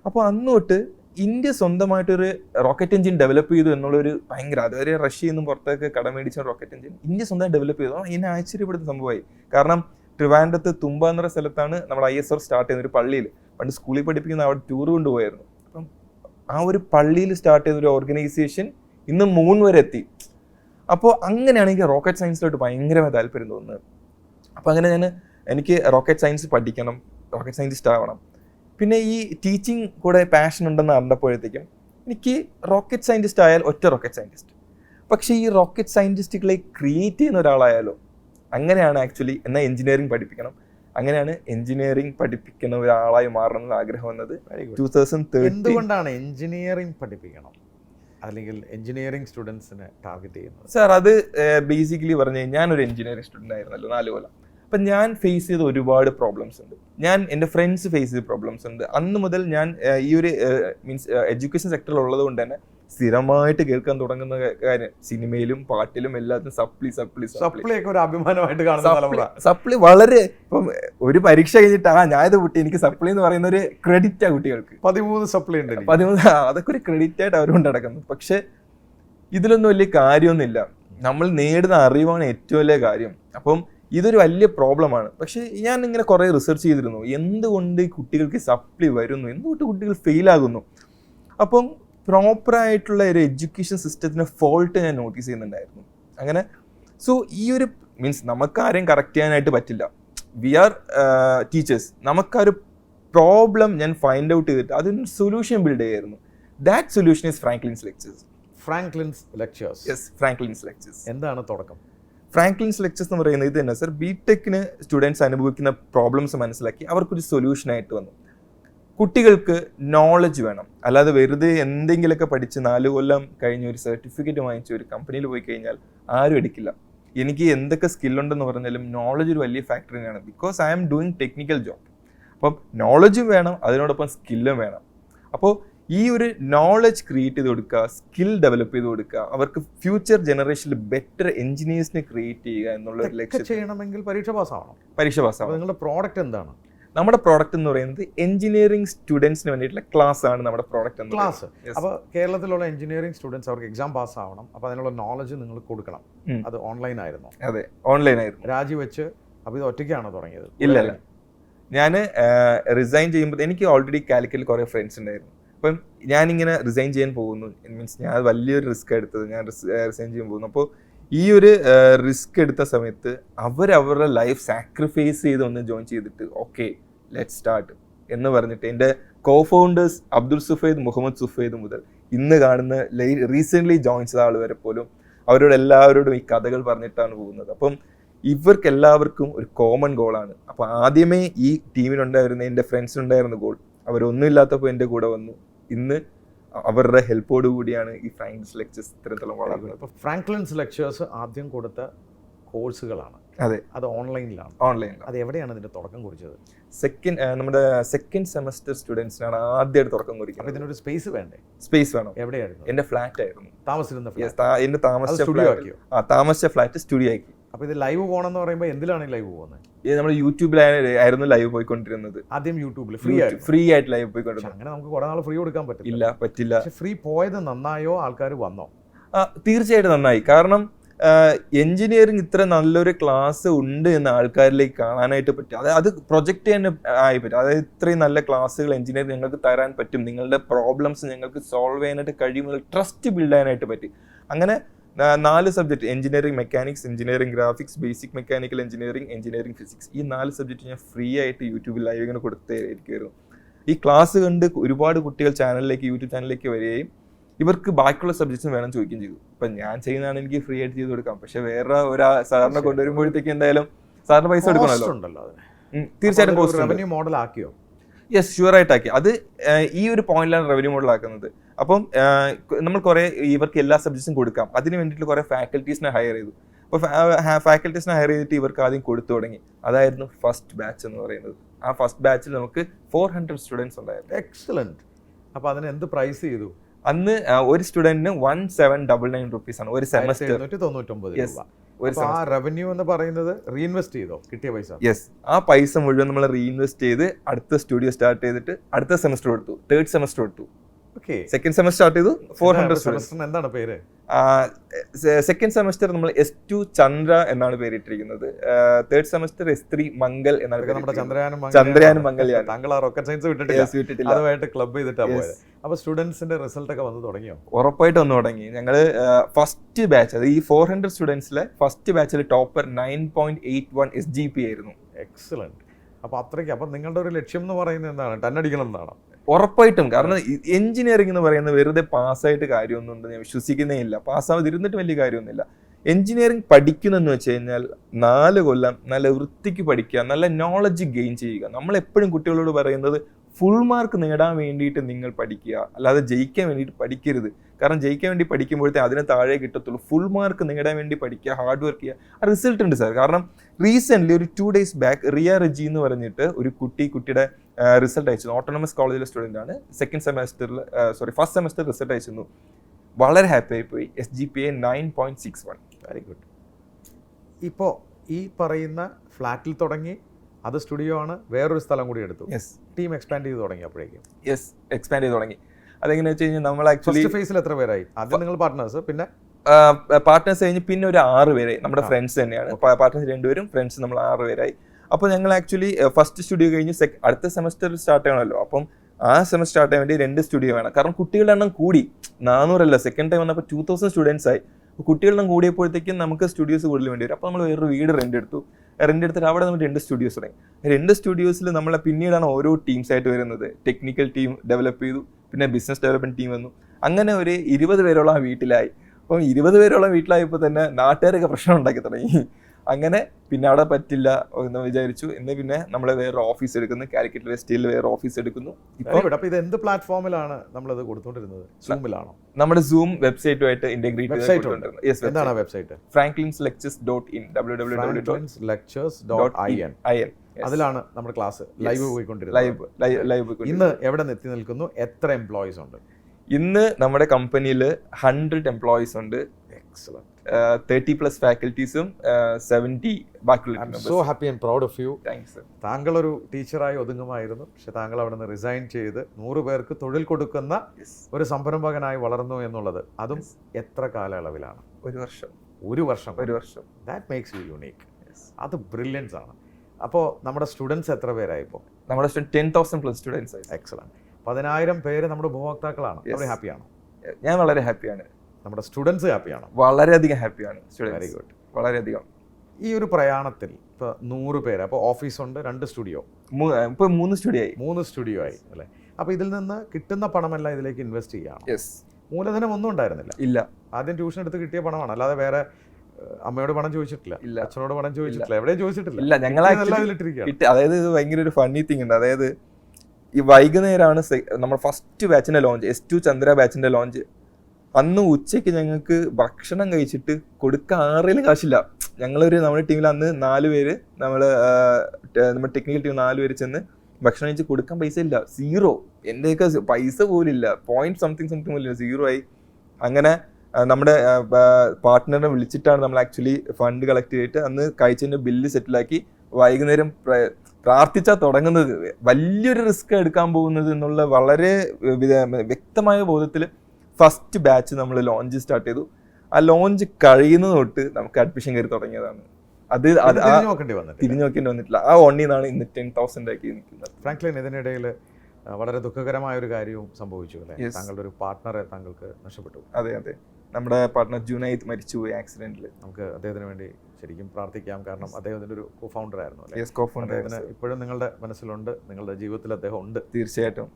അപ്പോൾ അന്ന് തൊട്ട് ഇന്ത്യ സ്വന്തമായിട്ടൊരു റോക്കറ്റ് എഞ്ചിൻ ഡെവലപ്പ് ചെയ്തു എന്നുള്ളൊരു ഭയങ്കര അതുവരെ റഷ്യയിൽ നിന്നും പുറത്തേക്ക് കടം മേടിച്ച റോക്കറ്റ് എഞ്ചിൻ ഇന്ത്യ സ്വന്തമായി ഡെവലപ്പ് ചെയ്തു. എന്നെ ആശ്ചര്യപ്പെടുന്ന സംഭവമായി. കാരണം ട്രിവാൻഡ്രത്ത് തുമ്പ എന്ന സ്ഥലത്താണ് നമ്മൾ ഐ എസ് ആർ സ്റ്റാർട്ട് ചെയ്യുന്ന ഒരു പള്ളിയിൽ. പണ്ട് സ്കൂളിൽ പഠിപ്പിക്കുന്ന അവിടെ ടൂർ കൊണ്ടുപോയായിരുന്നു. അപ്പം ആ ഒരു പള്ളിയിൽ സ്റ്റാർട്ട് ചെയ്ത ഒരു ഓർഗനൈസേഷൻ ഇന്ന് മൂൺ വരെ എത്തി. അപ്പോൾ അങ്ങനെയാണ് എനിക്ക് റോക്കറ്റ് സയൻസിലോട്ട് ഭയങ്കരമായി താല്പര്യം തോന്നുന്നത്. അപ്പോൾ അങ്ങനെ ഞാൻ എനിക്ക് റോക്കറ്റ് സയൻസ് പഠിക്കണം റോക്കറ്റ് സയന്റിസ്റ്റ് ആവണം. പിന്നെ ഈ ടീച്ചിങ് കൂടെ പാഷൻ ഉണ്ടെന്ന് അറിഞ്ഞപ്പോഴത്തേക്കും എനിക്ക് റോക്കറ്റ് സയന്റിസ്റ്റ് ആയാൽ ഒറ്റ റോക്കറ്റ് സയന്റിസ്റ്റ് പക്ഷേ ഈ റോക്കറ്റ് സയന്റിസ്റ്റുകളെ ക്രിയേറ്റ് ചെയ്യുന്ന ഒരാളായാലോ അങ്ങനെയാണ് ആക്ച്വലി എന്നാൽ എഞ്ചിനീയറിംഗ് പഠിപ്പിക്കണം. അങ്ങനെയാണ് എഞ്ചിനീയറിംഗ് പഠിപ്പിക്കുന്ന ഒരാളായി മാറണം എന്ന് ആഗ്രഹം വന്നത് ടു തൗസൻഡ് തേർട്ടി എന്തുകൊണ്ടാണ് എഞ്ചിനീയറിംഗ് പഠിപ്പിക്കണം? അല്ലെങ്കിൽ എഞ്ചിനീയറിംഗ് സ്റ്റുഡൻസിനെ ടാർഗറ്റ് ചെയ്യുന്നത്? സാർ അത് ബേസിക്കലി പറഞ്ഞു കഴിഞ്ഞാൽ ഞാനൊരു എഞ്ചിനീയറിംഗ് സ്റ്റുഡന്റ് ആയിരുന്നല്ലോ നാല് കൊല്ലം. അപ്പം ഞാൻ ഫേസ് ചെയ്ത ഒരുപാട് പ്രോബ്ലംസ് ഉണ്ട്. ഞാൻ എന്റെ ഫ്രണ്ട്സ് ഫേസ് ചെയ്ത പ്രോബ്ലംസ് ഉണ്ട്. അന്ന് മുതൽ ഞാൻ ഈ ഒരു മീൻസ് എഡ്യൂക്കേഷൻ സെക്ടറിൽ ഉള്ളത് കൊണ്ട് തന്നെ സ്ഥിരമായിട്ട് കേൾക്കാൻ തുടങ്ങുന്ന കാര്യം സിനിമയിലും പാട്ടിലും എല്ലാത്തിനും സപ്ലി സപ്ലി സപ്ലി ഒക്കെ ഒരു അഭിമാനമായിട്ട് കാണുന്ന സപ്ലി വളരെ ഇപ്പം ഒരു പരീക്ഷ കഴിഞ്ഞിട്ട് ആ ഞാൻ ഇത് കുട്ടി എനിക്ക് സപ്ലി എന്ന് പറയുന്ന ഒരു ക്രെഡിറ്റ് ആ കുട്ടികൾക്ക്. പതിമൂന്ന് സപ്ലി ഉണ്ട്. പതിമൂന്ന് അതൊക്കെ ഒരു ക്രെഡിറ്റ് ആയിട്ട് അവരുകൊണ്ട് നടക്കുന്നത് പക്ഷെ ഇതിലൊന്നും വലിയ കാര്യമൊന്നുമില്ല. നമ്മൾ നേടുന്ന അറിവാണ് ഏറ്റവും വലിയ കാര്യം. അപ്പം ഇതൊരു വലിയ പ്രോബ്ലമാണ്. പക്ഷേ ഞാൻ ഇങ്ങനെ കുറേ റിസർച്ച് ചെയ്തിരുന്നു. എന്തുകൊണ്ട് കുട്ടികൾക്ക് സപ്ലി വരുന്നു? എന്തുകൊണ്ട് കുട്ടികൾ ഫെയിലാകുന്നു അപ്പം പ്രോപ്പറായിട്ടുള്ള ഒരു എഡ്യൂക്കേഷൻ സിസ്റ്റത്തിന്റെ ഫോൾട്ട് ഞാൻ നോട്ടീസ് ചെയ്യുന്നുണ്ടായിരുന്നു. അങ്ങനെ സോ ഈ ഒരു മീൻസ് നമുക്കാരെയും കറക്റ്റ് ചെയ്യാനായിട്ട് പറ്റില്ല. വി ആർ ടീച്ചേഴ്സ് നമുക്കൊരു പ്രോബ്ലം ഞാൻ ഫൈൻഡ് ഔട്ട് ചെയ്തിട്ട് അതിന് സൊല്യൂഷൻ ബിൽഡ് ചെയ്യായിരുന്നു. That solution is Franklin's lectures Franklin's lectures yes Franklin's lectures എന്താണ് തുടക്കം? ഫ്രാങ്ക്ലിൻസ് ലെക്ചേഴ്സ് എന്ന് പറയുന്നത് ഇത് തന്നെ. സർ ബി ടെക്കിന് സ്റ്റുഡൻസ് അനുഭവിക്കുന്ന പ്രോബ്ലംസ് മനസ്സിലാക്കി അവർക്കൊരു സൊല്യൂഷൻ ആയിട്ട് വന്നു. കുട്ടികൾക്ക് നോളജ് വേണം. അല്ലാതെ വെറുതെ എന്തെങ്കിലുമൊക്കെ പഠിച്ച് നാല് കൊല്ലം കഴിഞ്ഞ് ഒരു സർട്ടിഫിക്കറ്റ് വാങ്ങിച്ച് ഒരു കമ്പനിയിൽ പോയി കഴിഞ്ഞാൽ ആരും എടുക്കില്ല. എനിക്ക് എന്തൊക്കെ സ്കില്ലുണ്ടെന്ന് പറഞ്ഞാലും നോളജ് ഒരു വലിയ ഫാക്ടർ തന്നെയാണ്. Because I am doing technical job അപ്പം നോളജും വേണം അതിനോടൊപ്പം സ്കില്ലും വേണം. അപ്പോൾ ഈ ഒരു നോളജ് ക്രിയേറ്റ് ചെയ്ത് കൊടുക്കുക സ്കിൽ ഡെവലപ്പ് ചെയ്ത് കൊടുക്കുക അവർക്ക് ഫ്യൂച്ചർ ജനറേഷനിൽ ബെറ്റർ എഞ്ചിനീയേഴ്സിനെ ക്രിയേറ്റ് ചെയ്യുക എന്നുള്ള ഒരു ലക്ഷ്യം ചെയ്യണമെങ്കിൽ പരീക്ഷ പാസ്സാവണം. പരീക്ഷ പാസ്സാവണം. നിങ്ങളുടെ പ്രോഡക്റ്റ് എന്താണ്? നമ്മുടെ പ്രോഡക്റ്റ് എന്ന് പറയുന്നത് എഞ്ചിനീയറിംഗ് സ്റ്റുഡൻസിന് വേണ്ടിയിട്ടുള്ള ക്ലാസ് ആണ് നമ്മുടെ പ്രോഡക്റ്റ് എന്ന് ക്ലാസ് അപ്പോൾ കേരളത്തിലുള്ള എഞ്ചിനീയറിംഗ് സ്റ്റുഡൻസ് അവർക്ക് എക്സാം പാസ് ആവണം അപ്പോൾ അതിനുള്ള നോളജ് നിങ്ങൾ കൊടുക്കണം. അത് ഓൺലൈൻ ആയിരുന്നു. അതെ ഓൺലൈൻ ആയിരുന്നു. രാജിവെച്ച് അപ്പോൾ ഇത് ഒറ്റയ്ക്കാണോ തുടങ്ങിയത്? ഇല്ല ഞാൻ റിസൈൻ ചെയ്യുമ്പോൾ എനിക്ക് ഓൾറെഡി കാലിക്കറ്റിൽ കുറേ ഫ്രണ്ട്സ് ഉണ്ടായിരുന്നു. അപ്പം ഞാനിങ്ങനെ റിസൈൻ ചെയ്യാൻ പോകുന്നു. മീൻസ് ഞാൻ വലിയൊരു റിസ്ക് എടുത്തത്. ഞാൻ റിസൈൻ ചെയ്യാൻ പോകുന്നു. അപ്പോൾ ഈ ഒരു റിസ്ക് എടുത്ത സമയത്ത് അവരവരുടെ ലൈഫ് സാക്രിഫൈസ് ചെയ്ത് ഒന്ന് ജോയിൻ ചെയ്തിട്ട് ഓക്കെ ലെറ്റ് സ്റ്റാർട്ട് എന്ന് പറഞ്ഞിട്ട് എന്റെ കോ ഫൗണ്ടേഴ്സ് അബ്ദുൾ സുഫൈദ് മുഹമ്മദ് സുഫൈദ് മുതൽ ഇന്ന് കാണുന്ന റീസെന്റ്ലി ജോയിൻ ചെയ്ത ആൾ വരെ പോലും അവരോട് എല്ലാവരോടും ഈ കഥകൾ പറഞ്ഞിട്ടാണ് പോകുന്നത്. അപ്പം ഇവർക്ക് എല്ലാവർക്കും ഒരു കോമൺ ഗോളാണ് അപ്പോൾ ആദ്യമേ ഈ ടീമിനുണ്ടായിരുന്ന എന്റെ ഫ്രണ്ട്സിനുണ്ടായിരുന്ന ഗോൾ അവരൊന്നും ഇല്ലാത്തപ്പോൾ എന്റെ കൂടെ വന്നു. ഇന്ന് അവരുടെ ഹെൽപ്പോട് കൂടിയാണ് ഈ ഫ്രാങ്ക്സ് ലെക്ചേഴ്സ് ഇത്രത്തോളം വളർന്നത് അപ്പോൾ ഫ്രാങ്ക്ലിൻസ് ലെക്ചേഴ്സ് ആദ്യം കൊടുത്ത കോഴ്സുകളാണ്. അതെ. അത് ഓൺലൈനിലാണ്. ഓൺലൈനിൽ അത് എവിടെയാണ് ഇതിന്റെ തുടക്കം കുറിച്ചത്? സെക്കൻഡ് നമ്മുടെ സെക്കൻഡ് സെമസ്റ്റർ സ്റ്റുഡൻസിനാണ് ആദ്യമായിട്ട് തുടക്കം അപ്പോൾ കുറിക്കുന്നത് ഇതിനൊരു സ്പേസ് വേണ്ടേ? സ്പേസ് വേണം. എവിടെയായിരുന്നു? എന്റെ ഫ്ലാറ്റ് ആയിരുന്നു. താമസിച്ചിരുന്ന എന്റെ താമസിച്ച ആ താമസിച്ച ഫ്ലാറ്റ് സ്റ്റുഡിയോ ആക്കി. അപ്പോൾ ഇത് ലൈവ് പോകണമെന്ന് പറയുമ്പോൾ എന്തിലാണ് ലൈവ് പോകുന്നത് ഇത് നമ്മൾ യൂട്യൂബിലായിരുന്നു ലൈവ് പോയിക്കൊണ്ടിരുന്നത്. ആദ്യം യൂട്യൂബിൽ ഫ്രീ ആയിട്ട് ഫ്രീ ആയിട്ട് ലൈവ് പോയിക്കൊണ്ടിരുന്നത്. അങ്ങനെ നമുക്ക് കുറെ നാൾ ഫ്രീ കൊടുക്കാൻ പറ്റില്ല. ഇല്ല പറ്റില്ല. പക്ഷെ ഫ്രീ പോയത് നന്നായോ? ആൾക്കാർ വന്നോ? തീർച്ചയായിട്ടും നന്നായി. കാരണം എഞ്ചിനീയറിംഗ് ഇത്ര നല്ലൊരു ക്ലാസ് ഉണ്ട് എന്ന് ആൾക്കാരിലേക്ക് കാണാനായിട്ട് പറ്റും. അത് അത് പ്രൊജക്റ്റ് തന്നെ ആയി പറ്റും. അതായത് ഇത്രയും നല്ല ക്ലാസ്സുകൾ എഞ്ചിനീയർ ഞങ്ങൾക്ക് തരാൻ പറ്റും. നിങ്ങളുടെ പ്രോബ്ലംസ് ഞങ്ങൾക്ക് സോൾവ് ചെയ്യാനായിട്ട് കഴിയുമ്പോൾ ട്രസ്റ്റ് ബിൽഡ് ചെയ്യാനായിട്ട് പറ്റും. അങ്ങനെ നാല് subject engineering mechanics engineering graphics basic mechanical engineering engineering physics. ഈ നാല് സബ്ജക്റ്റ് ഞാൻ ഫ്രീ ആയിട്ട് യൂട്യൂബിൽ ലൈവ് ഇങ്ങനെ കൊടുത്തേക്കായിരുന്നു ഈ ക്ലാസ് കണ്ട് ഒരുപാട് കുട്ടികൾ ചാനലിലേക്ക് യൂട്യൂബ് ചാനലിലേക്ക് വരികയും ഇവർക്ക് ബാക്കിയുള്ള സബ്ജക്ട്സും വേണം ചോദിക്കുകയും ചെയ്തു. ഇപ്പൊ ഞാൻ ചെയ്യുന്നതാണ് എനിക്ക് ഫ്രീ ആയിട്ട് ചെയ്ത് കൊടുക്കാം. പക്ഷേ വേറെ ഒരാ സാറിനെ കൊണ്ടുവരുമ്പോഴത്തേക്ക് എന്തായാലും സാറിന് പൈസ കൊടുക്കണമല്ലോ. കോസ്റ്റ് റവന്യൂ മോഡൽ ആക്കിയോ? യെസ് ഷുവർ ആയിട്ടാക്കി. അത് ഈ ഒരു പോയിന്റിലാണ് റവന്യൂ മോഡൽ ആക്കുന്നത്. അപ്പം നമ്മൾ കുറെ ഇവർക്ക് എല്ലാ സബ്ജക്ട്സും കൊടുക്കാം. അതിന് വേണ്ടിയിട്ട് കുറെ ഫാക്കൽറ്റീസിനെ ഹയർ ചെയ്തു. അപ്പോൾ ഫാക്കൽറ്റീസിനെ ഹയർ ചെയ്തിട്ട് ഇവർക്ക് ആദ്യം കൊടുത്തു തുടങ്ങി. അതായിരുന്നു ഫസ്റ്റ് ബാച്ച് എന്ന് പറയുന്നത്. ആ ഫസ്റ്റ് ബാച്ചിൽ നമുക്ക് ഫോർ ഹൺഡ്രഡ് സ്റ്റുഡൻസ് ഉണ്ടായിരുന്നു. എക്സലന്റ് അപ്പോൾ അതിന് എന്ത് പ്രൈസ് ചെയ്തു? അന്ന് ഒരു സ്റ്റുഡന്റിന് one seven double nine rupees ആണ്. ഒരു സെമസ്റ്റർ തൊണ്ണൂറ്റൊമ്പത് ഒരു ആ റവന്യൂ എന്ന് പറയുന്നത് റീഇൻവെസ്റ്റ് ചെയ്തോ? കിട്ടിയ പൈസ? യെസ് ആ പൈസ മുഴുവൻ നമ്മൾ റീഇൻവെസ്റ്റ് ചെയ്ത് അടുത്ത സ്റ്റുഡിയോ സ്റ്റാർട്ട് ചെയ്തിട്ട് അടുത്ത സെമസ്റ്റർ കൊടുത്തു തേർഡ് സെമസ്റ്റർ കൊടുത്തു ഓക്കെ സെക്കൻഡ് സെമസ്റ്റർ സ്റ്റാർട്ട് ചെയ്തു. ഫോർ ഹൺഡ്രഡ് സെമസ്റ്ററിന് എന്താണ് പേര്? സെക്കൻഡ് സെമസ്റ്റർ നമ്മൾ എസ് ടു ചന്ദ്ര എന്നാണ് പേരിട്ടിരിക്കുന്നത്. Third semester S three Mangal എന്നാണ് നമ്മുടെ ചന്ദ്രയാനും ചന്ദ്രയാനും. താങ്കൾ ആ റോക്കറ്റ് സയൻസ് വിട്ടിട്ടില്ല. Yes, വിട്ടിട്ടില്ല. അതുമായിട്ട് ക്ലബ് ചെയ്തിട്ടാ Yes. പോയത്. അപ്പൊ സ്റ്റുഡൻസിന്റെ റിസൾട്ട് ഒക്കെ വന്നു തുടങ്ങിയോ? ഉറപ്പായിട്ട് വന്നു തുടങ്ങി. ഞങ്ങൾ ഫസ്റ്റ് ബാച്ച് അത് ഈ ഫോർ ഹൺഡ്രഡ് സ്റ്റുഡൻസിലെ ഫസ്റ്റ് ബാച്ചിൽ topper nine point eight one S G P ആയിരുന്നു. എക്സലന്റ് അപ്പൊ അത്രയ്ക്ക്. അപ്പൊ നിങ്ങളുടെ ഒരു ലക്ഷ്യം എന്ന് പറയുന്നത് എന്താണ്? ടന്നടിക്കണം എന്നാണ്? ഉറപ്പായിട്ടും. കാരണം എഞ്ചിനീയറിംഗ് എന്ന് പറയുന്നത് വെറുതെ പാസ്സായിട്ട് കാര്യമൊന്നും ഉണ്ട് ഞാൻ വിശ്വസിക്കുന്നേ ഇല്ല. പാസ്സാവാതിരുന്നിട്ട് വലിയ കാര്യമൊന്നുമില്ല. എഞ്ചിനീയറിംഗ് പഠിക്കുന്നതെന്ന് വെച്ച് കഴിഞ്ഞാൽ നാല് കൊല്ലം നല്ല വൃത്തിക്ക് പഠിക്കുക നല്ല നോളജ് ഗെയിൻ ചെയ്യുക. നമ്മൾ എപ്പോഴും കുട്ടികളോട് പറയുന്നത് ഫുൾ മാർക്ക് നേടാൻ വേണ്ടിയിട്ട് നിങ്ങൾ പഠിക്കുക. അല്ലാതെ ജയിക്കാൻ വേണ്ടിയിട്ട് പഠിക്കരുത്. കാരണം ജയിക്കാൻ വേണ്ടി പഠിക്കുമ്പോഴത്തെ അതിന് താഴെ കിട്ടത്തുള്ളൂ. ഫുൾ മാർക്ക് നേടാൻ വേണ്ടി പഠിക്കുക ഹാർഡ് വർക്ക് ചെയ്യുക. ആ റിസൾട്ട് ഉണ്ട് സാർ. കാരണം റീസെന്റ്ലി ഒരു two days back Riya Reji എന്ന് പറഞ്ഞിട്ട് ഒരു കുട്ടി കുട്ടിയുടെ റിസൾട്ട് അയച്ചു ഓട്ടോണമസ് കോളേജിലെ സ്റ്റുഡന്റ് ആണ്. സെക്കൻഡ് സെമസ്റ്ററിൽ സോറി ഫസ്റ്റ് സെമസ്റ്റർ റിസൾട്ട് അയച്ചിരുന്നു. വളരെ ഹാപ്പി ആയിപ്പോയി പോയി. S G P A nine point six one very good ഇപ്പോൾ ഈ പറയുന്ന ഫ്ലാറ്റിൽ തുടങ്ങി അത് സ്റ്റുഡിയോ ആണ് വേറൊരു സ്ഥലം കൂടി എടുത്തു. യെസ് ടീം എക്സ്പാൻഡ് ചെയ്ത് തുടങ്ങി അപ്പോഴേക്കും. യെസ് എക്സ്പാൻഡ് ചെയ്ത് തുടങ്ങി. അതെങ്ങനെ വെച്ച് കഴിഞ്ഞാൽ നമ്മൾ ആക്ച്വലി ഫേസിൽ എത്ര പേരായി? ആദ്യം നിങ്ങൾ പാർട്ട്നേഴ്സ് പിന്നെ? പാർട്ട്നേഴ്സ് കഴിഞ്ഞ് പിന്നെ ഒരു ആറ് പേരായി. നമ്മുടെ ഫ്രണ്ട്സ് തന്നെയാണ്. പാർട്ട്നേഴ്സ് രണ്ടുപേരും ഫ്രണ്ട്സ് നമ്മൾ ആറ് പേരായി. അപ്പോൾ ഞങ്ങൾ ആക്ച്വലി ഫസ്റ്റ് സ്റ്റുഡിയോ കഴിഞ്ഞ് അടുത്ത സെമസ്റ്റർ സ്റ്റാർട്ട് ചെയ്യണമല്ലോ. അപ്പം ആ സെമസ്റ്റർ സ്റ്റാർട്ട് ചെയ്യാൻ വേണ്ടി രണ്ട് സ്റ്റുഡിയോ വേണം. കാരണം കുട്ടികളുടെ എണ്ണം കൂടി. നാനൂറല്ല സെക്കൻഡ് ടൈം വന്നപ്പോൾ ടൂ തൗസൻഡ് സ്റ്റുഡൻസ് ആയി. കുട്ടികളുടെ കൂടിയപ്പോഴത്തേക്കും നമുക്ക് സ്റ്റുഡിയോസ് കൂടുതൽ വേണ്ടി വരും. അപ്പോൾ നമ്മൾ വേറൊരു വീട് റെന്റ് എടുത്തു. റെന്റ് എടുത്തിട്ട് അവിടെ നമ്മൾ രണ്ട് സ്റ്റുഡിയോസ് തുടങ്ങി. രണ്ട് സ്റ്റുഡിയോസിൽ നമ്മളെ പിന്നീടാണ് ഓരോ ടീംസ് ആയിട്ട് വരുന്നത്. ടെക്നിക്കൽ ടീം ഡെവലപ്പ് ചെയ്തു. പിന്നെ ബിസിനസ് ഡെവലപ്മെന്റ് ടീം വന്നു. അങ്ങനെ ഒരു ഇരുപത് പേരോളം വീട്ടിലായി. അപ്പം ഇരുപത് പേരോളം വീട്ടിലായപ്പോൾ തന്നെ നാട്ടുകാരൊക്കെ പ്രശ്നം ഉണ്ടാക്കി തുടങ്ങി. അങ്ങനെ പിന്നെ അവിടെ പറ്റില്ല എന്ന് വിചാരിച്ചു. എന്ന് പിന്നെ നമ്മൾ വേറെ ഓഫീസ് എടുക്കുന്നു. കാലിക്കറ്റ് വെസ്റ്റിൽ വേറെ ഓഫീസ് എടുക്കുന്നു. ഇപ്പോൾ ഇത് എന്ത് പ്ലാറ്റ്ഫോമിലാണ് നമ്മളത് കൊടുത്തോണ്ടിരുന്നത്? സൂമിലാണോ നമ്മുടെ സൂം വെബ്സൈറ്റുമായിട്ട് ഇന്റഗ്രേറ്റ് യെസ് എന്താണ് website Franklin's lectures dot in W W W dot lectures dot I N I N അതിലാണ് നമ്മുടെ ക്ലാസ് ലൈവ് പോയിക്കൊണ്ടിരുന്നത്. ലൈവ് ലൈവ് ഇന്ന് എവിടെ നിന്ന് എത്തി നിൽക്കുന്നു? എത്ര എംപ്ലോയീസ് ഉണ്ട്? ഇന്ന് നമ്മുടെ കമ്പനിയിൽ ഹൺഡ്രഡ് എംപ്ലോയീസ് ഉണ്ട്. തേർട്ടി പ്ലസ് ഫാക്കൽറ്റീസും സെവന്റി ബാക്കിയുള്ള so happy and proud of you thanks താങ്കൾ ഒരു ടീച്ചറായി ഒതുങ്ങുമായിരുന്നു. പക്ഷെ താങ്കൾ അവിടെ നിന്ന് റിസൈൻ ചെയ്ത് നൂറ് പേർക്ക് തൊഴിൽ കൊടുക്കുന്ന ഒരു സംരംഭകനായി വളർന്നു എന്നുള്ളത് അതും എത്ര കാലയളവിലാണ്? ഒരു വർഷം. ഒരു വർഷം. ഒരു വർഷം. ദാറ്റ് മേക്സ് യു യുണീക്ക് അത് ബ്രില്യൻസ് ആണ്. അപ്പോൾ നമ്മുടെ സ്റ്റുഡൻസ് എത്ര പേരായി ഇപ്പോൾ നമ്മുടെ ten thousand plus students excellent പതിനായിരം പേര് നമ്മുടെ ഉപഭോക്താക്കളാണ്. ഹാപ്പിയാണ് ഞാൻ വളരെ ഹാപ്പിയാണ് നമ്മുടെ സ്റ്റുഡൻസ് ഹാപ്പിയാണ് വളരെയധികം ഹാപ്പിയാണ് വെരി ഗുഡ് വളരെയധികം. ഈ ഒരു പ്രയാണത്തിൽ ഇപ്പോൾ നൂറ് പേര് അപ്പോൾ ഓഫീസുണ്ട് രണ്ട് സ്റ്റുഡിയോ ഇപ്പോൾ മൂന്ന് സ്റ്റുഡിയോ ആയി. മൂന്ന് സ്റ്റുഡിയോ ആയി അല്ലേ? അപ്പോൾ ഇതിൽ നിന്ന് കിട്ടുന്ന പണമെല്ലാം ഇതിലേക്ക് ഇൻവെസ്റ്റ് ചെയ്യണം യെസ് മൂലധനം ഒന്നും ഉണ്ടായിരുന്നില്ല. ഇല്ല. ആദ്യം ട്യൂഷൻ എടുത്ത് കിട്ടിയ പണമാണ് അല്ലാതെ വേറെ അമ്മയോട് പണം ചോദിച്ചിട്ടില്ല ഇല്ല. അച്ഛനോട് പണം ചോദിച്ചിട്ടില്ല എവിടെയും ചോദിച്ചിട്ടില്ല. ഇല്ല ഞങ്ങൾ അതായത് ഇത് ഭയങ്കര ഒരു ഫണ്ണി തിങ് ഉണ്ട്. അതായത് ഈ വൈകുന്നേരമാണ് നമ്മൾ ഫസ്റ്റ് ബാച്ചിന്റെ ലോഞ്ച് എസ് ടു ചന്ദ്ര ബാച്ചിന്റെ ലോഞ്ച് അന്ന് ഉച്ചയ്ക്ക് ഞങ്ങൾക്ക് ഭക്ഷണം കഴിച്ചിട്ട് കൊടുക്കാൻ ആറേലും കാശില്ല. ഞങ്ങളൊരു നമ്മുടെ ടീമിൽ അന്ന് നാല് പേര് നമ്മൾ നമ്മുടെ ടെക്നിക്കൽ ടീം നാല് പേര് ചെന്ന് ഭക്ഷണം കഴിച്ച് കൊടുക്കാൻ പൈസ ഇല്ല. സീറോ എന്റെയൊക്കെ പൈസ പോലും ഇല്ല. പോയിന്റ് സംതിങ് സംതിങ് പോലും സീറോ ആയി. അങ്ങനെ നമ്മുടെ പാർട്ട്ണറിനെ വിളിച്ചിട്ടാണ് നമ്മൾ ആക്ച്വലി ഫണ്ട് കളക്ട് ചെയ്തിട്ട് അന്ന് കഴിച്ചതിന്റെ ബില്ല് സെറ്റിലാക്കി വൈകുന്നേരം പ്ര- പ്രാർത്ഥിച്ചാൽ തുടങ്ങുന്നത്. വലിയൊരു റിസ്ക് എടുക്കാൻ പോകുന്നത് എന്നുള്ള വളരെ വ്യക്തമായ ബോധത്തിൽ ഫസ്റ്റ് ബാച്ച് നമ്മൾ ലോഞ്ച് സ്റ്റാർട്ട് ചെയ്തു. ആ ലോഞ്ച് കഴിയുന്നത് തൊട്ട് നമുക്ക് അഡ്മിഷൻ കയറി തുടങ്ങിയതാണ്. അത് തിരിഞ്ഞു നോക്കേണ്ടി വന്നിട്ടില്ല. ആ ഓണിൽ നിന്നാണ് ഇന്ന് ടെൻ തൗസൻഡ് ആക്കി നിൽക്കുന്നത്. ഫ്രാങ്ക്ലിൻ ഇതിനിടയിൽ വളരെ ദുഃഖകരമായ ഒരു കാര്യവും സംഭവിച്ചു അല്ലേ. താങ്കളുടെ ഒരു പാർട്ട്ണറെ താങ്കൾക്ക് നഷ്ടപ്പെട്ടു. അതെ അതെ. നമ്മുടെ പാർട്ട്ണർ ജുനൈദ് മരിച്ചുപോയി ആക്സിഡന്റിൽ നമുക്ക് അദ്ദേഹത്തിന് വേണ്ടി ശരിക്കും പ്രാർത്ഥിക്കാം. കാരണം അദ്ദേഹത്തിന്റെ ഒരു കോ ഫൗണ്ടർ ആയിരുന്നു അദ്ദേഹത്തിന് ഇപ്പോഴും നിങ്ങളുടെ മനസ്സിലുണ്ട്. നിങ്ങളുടെ ജീവിതത്തിൽ അദ്ദേഹം ഉണ്ട്. തീർച്ചയായിട്ടും.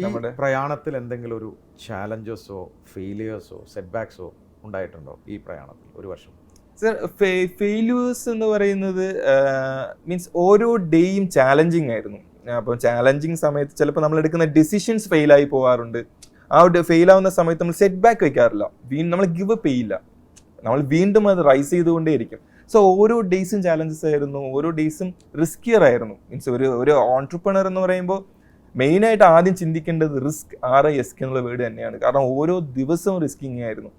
ഈ പ്രയാണത്തിൽ എന്തെങ്കിലും ഒരു ചാലഞ്ചസോ ഫെയിലിയേഴ്സോ സെറ്റ്ബാക്സോ ഉണ്ടായിട്ടുണ്ടോ ഈ പ്രയാണത്തിൽ ഒരു വർഷം? സർ ഫെയിലിയേഴ്സ് എന്ന് പറയുന്നത് മീൻസ് ഓരോ ഡേയും ചാലഞ്ചിങ് ആയിരുന്നു. അപ്പോൾ ചാലഞ്ചിങ് സമയത്ത് ചിലപ്പോൾ നമ്മൾ എടുക്കുന്ന ഡിസിഷൻസ് ഫെയിലായി പോകാറുണ്ട് ആ ഒരു ഫെയിൽ ആവുന്ന സമയത്ത് നമ്മൾ സെറ്റ് ബാക്ക് വയ്ക്കാറില്ല വീണ്ടും നമ്മൾ ഗിവ് അപ്പ് ചെയ്യില്ല. നമ്മൾ വീണ്ടും അത് റൈസ് ചെയ്തുകൊണ്ടേയിരിക്കും. സോ ഓരോ ഡേയ്സും ചാലഞ്ചസ് ആയിരുന്നു. ഓരോ ഡേയ്സും റിസ്കിയർ ആയിരുന്നു. മീൻസ് ഒരു ഒരു ഓൺട്രപ്രണർ എന്ന് പറയുമ്പോൾ മെയിനായിട്ട് ആദ്യം ചിന്തിക്കേണ്ടത് risk R I S K എന്നുള്ള വേർഡ് തന്നെയാണ്. കാരണം ഓരോ ദിവസവും റിസ്കിങ് ആയിരുന്നു.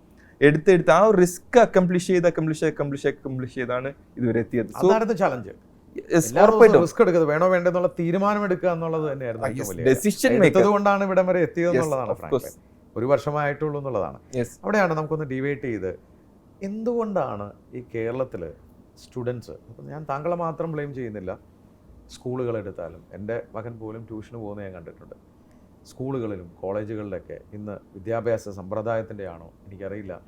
എടുത്തെടുത്ത് ആ റിസ്ക് അക്കംപ്ലിഷ് ചെയ്ത് അക്കംപ്ലിഷ് അക്കംപ്ലിഷ് അക്കംപ്ലിഷ് ചെയ്താണ് ഇതുവരെ എത്തിയത്. ചാലഞ്ച് റിസ്ക് എടുക്കുന്നത് വേണോ വേണ്ടെന്നുള്ള തീരുമാനം എടുക്കുക എന്നുള്ളത് തന്നെയായിരുന്നു ഡെസിഷൻ ഇവിടം വരെ എത്തിയത് എന്നുള്ളതാണ്. ഒരു വർഷമായിട്ടുള്ളൂ എന്നുള്ളതാണ്. അവിടെയാണ് നമുക്കൊന്ന് ഡിവൈറ്റ് ചെയ്ത് എന്തുകൊണ്ടാണ് ഈ കേരളത്തിൽ സ്റ്റുഡൻസ് ഞാൻ താങ്കളെ മാത്രം ബ്ലെയിം ചെയ്യുന്നില്ല സ്കൂളുകളെടുത്താലും എന്റെ മകൻ പോലും ട്യൂഷന് പോകുന്നത് ഞാൻ കണ്ടിട്ടുണ്ട്. സ്കൂളുകളിലും കോളേജുകളിലൊക്കെ ഇന്ന് വിദ്യാഭ്യാസ സമ്പ്രദായത്തിന്റെ ആണോ എനിക്കറിയില്ല.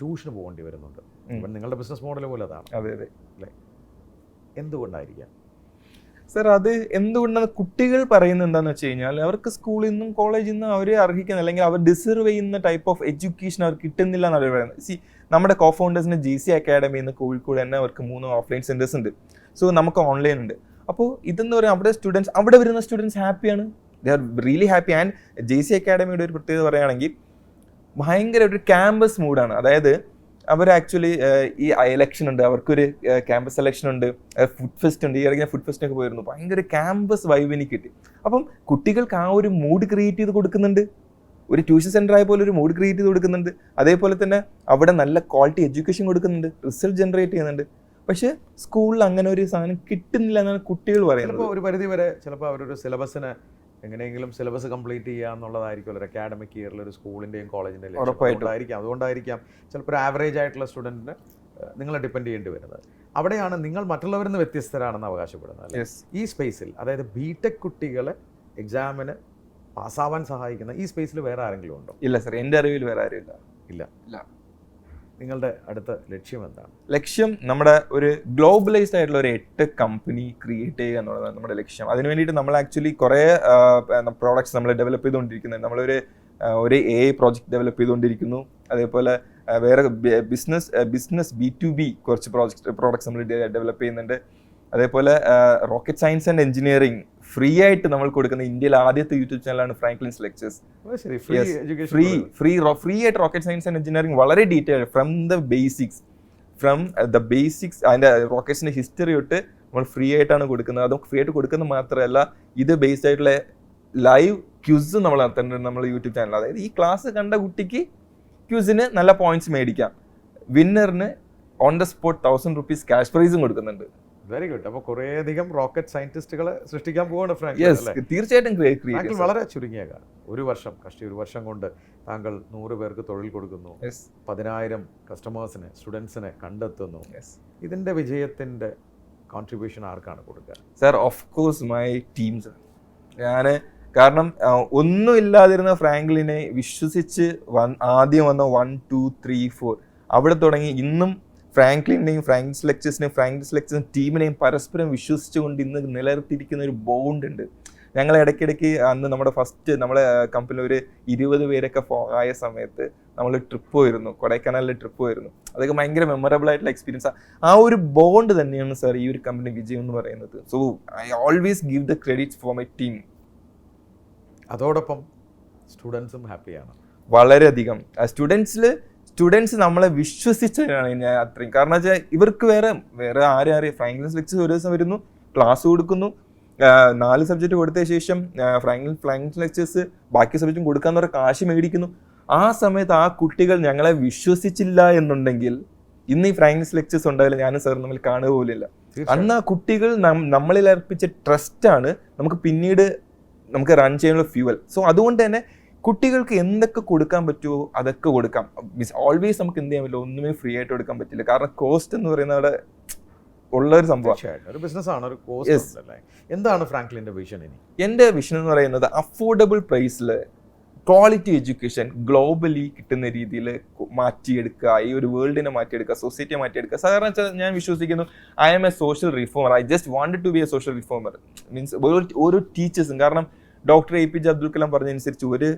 ട്യൂഷന് പോകേണ്ടി വരുന്നുണ്ട്. അപ്പം നിങ്ങളുടെ ബിസിനസ് മോഡൽ പോലെ അതാണ്. അതെ അതെ. അല്ലേ? എന്തുകൊണ്ടായിരിക്കാം? സർ അത് എന്തുകൊണ്ടാണ് കുട്ടികൾ പറയുന്നത് എന്താന്ന് വെച്ച് കഴിഞ്ഞാൽ അവർക്ക് സ്കൂളിൽ നിന്നും കോളേജിൽ നിന്നും അവരെ അർഹിക്കുന്ന അല്ലെങ്കിൽ അവർ ഡിസർവ് ചെയ്യുന്ന ടൈപ്പ് ഓഫ് എഡ്യൂക്കേഷൻ അവർ കിട്ടുന്നില്ല എന്നാണ് അവർ പറയുന്നത്. സി നമ്മുടെ കോ ഫൗണ്ടേഴ്സിന് ജി സി അക്കാഡമി എന്ന് കോഴിക്കോട് തന്നെ അവർക്ക് മൂന്ന് ഓഫ്ലൈൻ സെന്റേഴ്സ് ഉണ്ട്. സോ നമുക്ക് ഓൺലൈൻ ഉണ്ട്. അപ്പോൾ ഇതെന്ന് പറയുന്നത് അവിടെ സ്റ്റുഡൻസ് അവിടെ വരുന്ന സ്റ്റുഡൻസ് ഹാപ്പിയാണ് they are really happy and J C അക്കാഡമിയുടെ ഒരു പ്രത്യേകത പറയുകയാണെങ്കിൽ ഭയങ്കര ഒരു ക്യാമ്പസ് മൂഡാണ് അതായത് അവർ ആക്ച്വലി ഈ ഇലക്ഷൻ ഉണ്ട്. അവർക്കൊരു ക്യാമ്പസ് സെലക്ഷൻ ഉണ്ട്. ഫുഡ് ഫെസ്റ്റ് ഉണ്ട്. ഈ ഇറങ്ങിയ ഫുഡ് ഫെസ്റ്റിനൊക്കെ പോയിരുന്നു. ഭയങ്കര ക്യാമ്പസ് വൈബ് എനിക്ക് കിട്ടി. അപ്പം കുട്ടികൾക്ക് ആ ഒരു മൂഡ് ക്രിയേറ്റ് ചെയ്ത് കൊടുക്കുന്നുണ്ട്. ഒരു ട്യൂഷൻ സെന്റർ ആയ പോലെ ഒരു മൂഡ് ക്രിയേറ്റ് ചെയ്ത് കൊടുക്കുന്നുണ്ട്. അതേപോലെ തന്നെ അവിടെ നല്ല ക്വാളിറ്റി എഡ്യൂക്കേഷൻ കൊടുക്കുന്നുണ്ട്. റിസൾട്ട് ജനറേറ്റ് ചെയ്യുന്നുണ്ട്. പക്ഷെ സ്കൂളിൽ അങ്ങനെ ഒരു സാധനം കിട്ടുന്നില്ല എന്നാണ് കുട്ടികൾ പറയുന്നത്. ഒരു പരിധി വരെ ചിലപ്പോൾ അവരൊരു സിലബസിന് എങ്ങനെയെങ്കിലും സിലബസ് കംപ്ലീറ്റ് ചെയ്യുക എന്നുള്ളതായിരിക്കും ഒരു അക്കാഡമിക് ഇയറിൽ ഒരു സ്കൂളിന്റെയും കോളേജിന്റെയും ഉറപ്പായിട്ടുണ്ടായിരിക്കാം അതുകൊണ്ടായിരിക്കാം. ചിലപ്പോൾ ഒരു ആവറേജ് ആയിട്ടുള്ള സ്റ്റുഡന്റിന് നിങ്ങളെ ഡിപ്പെൻഡ് ചെയ്യേണ്ടി വരുന്നത്. അവിടെയാണ് നിങ്ങൾ മറ്റുള്ളവരിൽ നിന്ന് വ്യത്യസ്തരാണെന്ന് അവകാശപ്പെടുന്നത് ഈ സ്പേസിൽ അതായത് ബി ടെക് കുട്ടികളെ എക്സാമിന് പാസ്സാവാൻ സഹായിക്കുന്ന ഈ സ്പേസിൽ വേറെ ആരെങ്കിലും ഉണ്ടോ? ഇല്ല സർ എന്റെ അറിവിൽ വേറെ ആരുമില്ല നിങ്ങളുടെ അടുത്ത ലക്ഷ്യം എന്താണ്? ലക്ഷ്യം നമ്മുടെ ഒരു ഗ്ലോബലൈസ്ഡ് ആയിട്ടുള്ള ഒരു എട്ട് കമ്പനി ക്രിയേറ്റ് ചെയ്യുക എന്നുള്ളതാണ് നമ്മുടെ ലക്ഷ്യം. അതിന് വേണ്ടിയിട്ട് നമ്മൾ ആക്ച്വലി കുറേ പ്രോഡക്ട്സ് നമ്മൾ ഡെവലപ്പ് ചെയ്തുകൊണ്ടിരിക്കുന്നത് നമ്മളൊരു ഒരു എ ഐ പ്രോജക്റ്റ് ഡെവലപ്പ് ചെയ്തുകൊണ്ടിരിക്കുന്നു. അതേപോലെ വേറെ business business B to B കുറച്ച് പ്രോജക്റ്റ് പ്രോഡക്ട്സ് നമ്മൾ ഡെവലപ്പ് ചെയ്യുന്നുണ്ട്. അതേപോലെ rocket science and engineering free ആയിട്ട് നമ്മൾ കൊടുക്കുന്ന ഇന്ത്യയിലെ ആദ്യത്തെ യൂട്യൂബ് ചാനലാണ് Franklin's lectures free free free free ആയിട്ട് റോക്കറ്റ് സയൻസ് ആൻഡ് എഞ്ചിനീയറിംഗ് വളരെ detail from the basics from the basics അതിന്റെ റോക്കറ്റ്സിന്റെ ഹിസ്റ്ററി തൊട്ട് നമ്മൾ ഫ്രീ ആയിട്ടാണ് കൊടുക്കുന്നത്. അതും ഫ്രീ ആയിട്ട് കൊടുക്കുന്നത് മാത്രമല്ല ഇത് ബേസ്ഡ് ആയിട്ടുള്ള ലൈവ് ക്യൂസ് നമ്മൾ നടത്തേണ്ടത് നമ്മൾ യൂട്യൂബ് ചാനൽ അതായത് ഈ ക്ലാസ് കണ്ട കുട്ടിക്ക് ക്യൂസിന് നല്ല പോയിന്റ്സ് മേടിക്കാം. വിന്നറിന് on the spot thousand rupees cash പ്രൈസും കൊടുക്കുന്നുണ്ട്. വെരി ഗുഡ് അപ്പോൾ കുറേയധികം റോക്കറ്റ് സയന്റിസ്റ്റുകളെ സൃഷ്ടിക്കാൻ പോവാണ് ഫ്രാങ്ക് തീർച്ചയായിട്ടും വളരെ ചുരുങ്ങിയ കാലം ഒരു വർഷം കഷ്ടി ഒരു വർഷം കൊണ്ട് താങ്കൾ നൂറ് പേർക്ക് തൊഴിൽ കൊടുക്കുന്നു. പതിനായിരം കസ്റ്റമേഴ്സിനെ സ്റ്റുഡൻസിനെ കണ്ടെത്തുന്നു. ഇതിന്റെ വിജയത്തിന്റെ കോൺട്രിബ്യൂഷൻ ആർക്കാണ് കൊടുക്കുക? Sir of course my teams ഞാൻ കാരണം ഒന്നും ഇല്ലാതിരുന്ന ഫ്രാങ്ക്ലിനെ വിശ്വസിച്ച് വൺ ആദ്യം വന്ന വൺ ടു ത്രീ ഫോർ അവിടെ തുടങ്ങി. ഇന്നും ഫ്രാങ്ക്ലിനെയും ഫ്രാങ്ക്സ് ലെക്ചേഴ്സിനെയും ഫ്രാങ്ക്സ് ലെക്ചേഴ്സ് ടീമിനെയും പരസ്പരം വിശ്വസിച്ചുകൊണ്ട് ഇന്ന് നിലനിർത്തിയിരിക്കുന്ന ഒരു ബോണ്ട് ഉണ്ട്. ഞങ്ങൾ ഇടയ്ക്കിടയ്ക്ക് അന്ന് നമ്മുടെ ഫസ്റ്റ് നമ്മുടെ കമ്പനിയിൽ ഒരു ഇരുപത് പേരൊക്കെ ഫോ ആയ സമയത്ത് നമ്മൾ ട്രിപ്പ് പോയിരുന്നു. കൊടൈക്കനാലിൽ ട്രിപ്പ് പോയിരുന്നു. അതൊക്കെ ഭയങ്കര മെമ്മറബിൾ ആയിട്ടുള്ള എക്സ്പീരിയൻസ് ആ. ഒരു ബോണ്ട് തന്നെയാണ് സാർ ഈ ഒരു കമ്പനി വിജയം എന്ന് പറയുന്നത്. So I always give the credits for my team അതോടൊപ്പം സ്റ്റുഡൻസും ഹാപ്പിയാണ് വളരെയധികം. സ്റ്റുഡൻസിൽ സ്റ്റുഡൻസ് നമ്മളെ വിശ്വസിച്ചതിനാണ് ഞാൻ അത്രയും. കാരണം വെച്ചാൽ ഇവർക്ക് വേറെ വേറെ ആരും അറിയാം. ഫ്രാങ്ക്ലിൻസ് ലെക്ചർ ഒരു ദിവസം വരുന്നു ക്ലാസ് കൊടുക്കുന്നു. നാല് സബ്ജക്റ്റ് കൊടുത്ത ശേഷം ഫ്രാങ്ക്ലിൻ ഫ്രാങ്ക്ലിൻ ലെക്ചേഴ്സ് ബാക്കി സബ്ജക്റ്റും കൊടുക്കാൻ പറഞ്ഞ കാശ് മേടിക്കുന്നു. ആ സമയത്ത് ആ കുട്ടികൾ ഞങ്ങളെ വിശ്വസിച്ചില്ല എന്നുണ്ടെങ്കിൽ ഇന്ന് ഈ ഫ്രാങ്ക്ലിൻസ് ലെക്ചേഴ്സ് ഉണ്ടായാലും ഞാനും സാർ തമ്മിൽ കാണുക പോലില്ല അന്ന് ആ കുട്ടികൾ നമ്മളിൽ അർപ്പിച്ച ട്രസ്റ്റാണ് ആണ് നമുക്ക് പിന്നീട് നമുക്ക് റൺ ചെയ്യാനുള്ള ഫ്യൂവൽ സോ അതുകൊണ്ട് തന്നെ കുട്ടികൾക്ക് എന്തൊക്കെ കൊടുക്കാൻ പറ്റുമോ അതൊക്കെ കൊടുക്കാം. മീൻസ് ഓൾവേസ് നമുക്ക് എന്ത് ചെയ്യാൻ പറ്റില്ല ഒന്നുമേ ഫ്രീ ആയിട്ട് കൊടുക്കാൻ പറ്റില്ല. കാരണം കോസ്റ്റ് എന്ന് പറയുന്നത് അവിടെ ഉള്ള ഒരു സംഭവം ഒരു ബിസിനസ് ആണ് ഒരു. കോസ്റ്റ് എന്താണ് ഫ്രാങ്ക്ലിന്റെ വിഷൻ ഇനി? എന്റെ വിഷൻ എന്ന് പറയുന്നത് അഫോർഡബിൾ പ്രൈസിൽ ക്വാളിറ്റി എഡ്യൂക്കേഷൻ ഗ്ലോബലി കിട്ടുന്ന രീതിയിൽ മാറ്റിയെടുക്കുക. ഈ ഒരു വേൾഡിനെ മാറ്റിയെടുക്കുക സൊസൈറ്റിയെ മാറ്റിയെടുക്കുക. സാധാരണ വെച്ചാൽ ഞാൻ വിശ്വസിക്കുന്നു I'm a social reformer I just wanted to be a social reformer means ഓരോ ടീച്ചേഴ്സും കാരണം doctor A P J Abdul Kalam പറഞ്ഞതനുസരിച്ച് ഒരു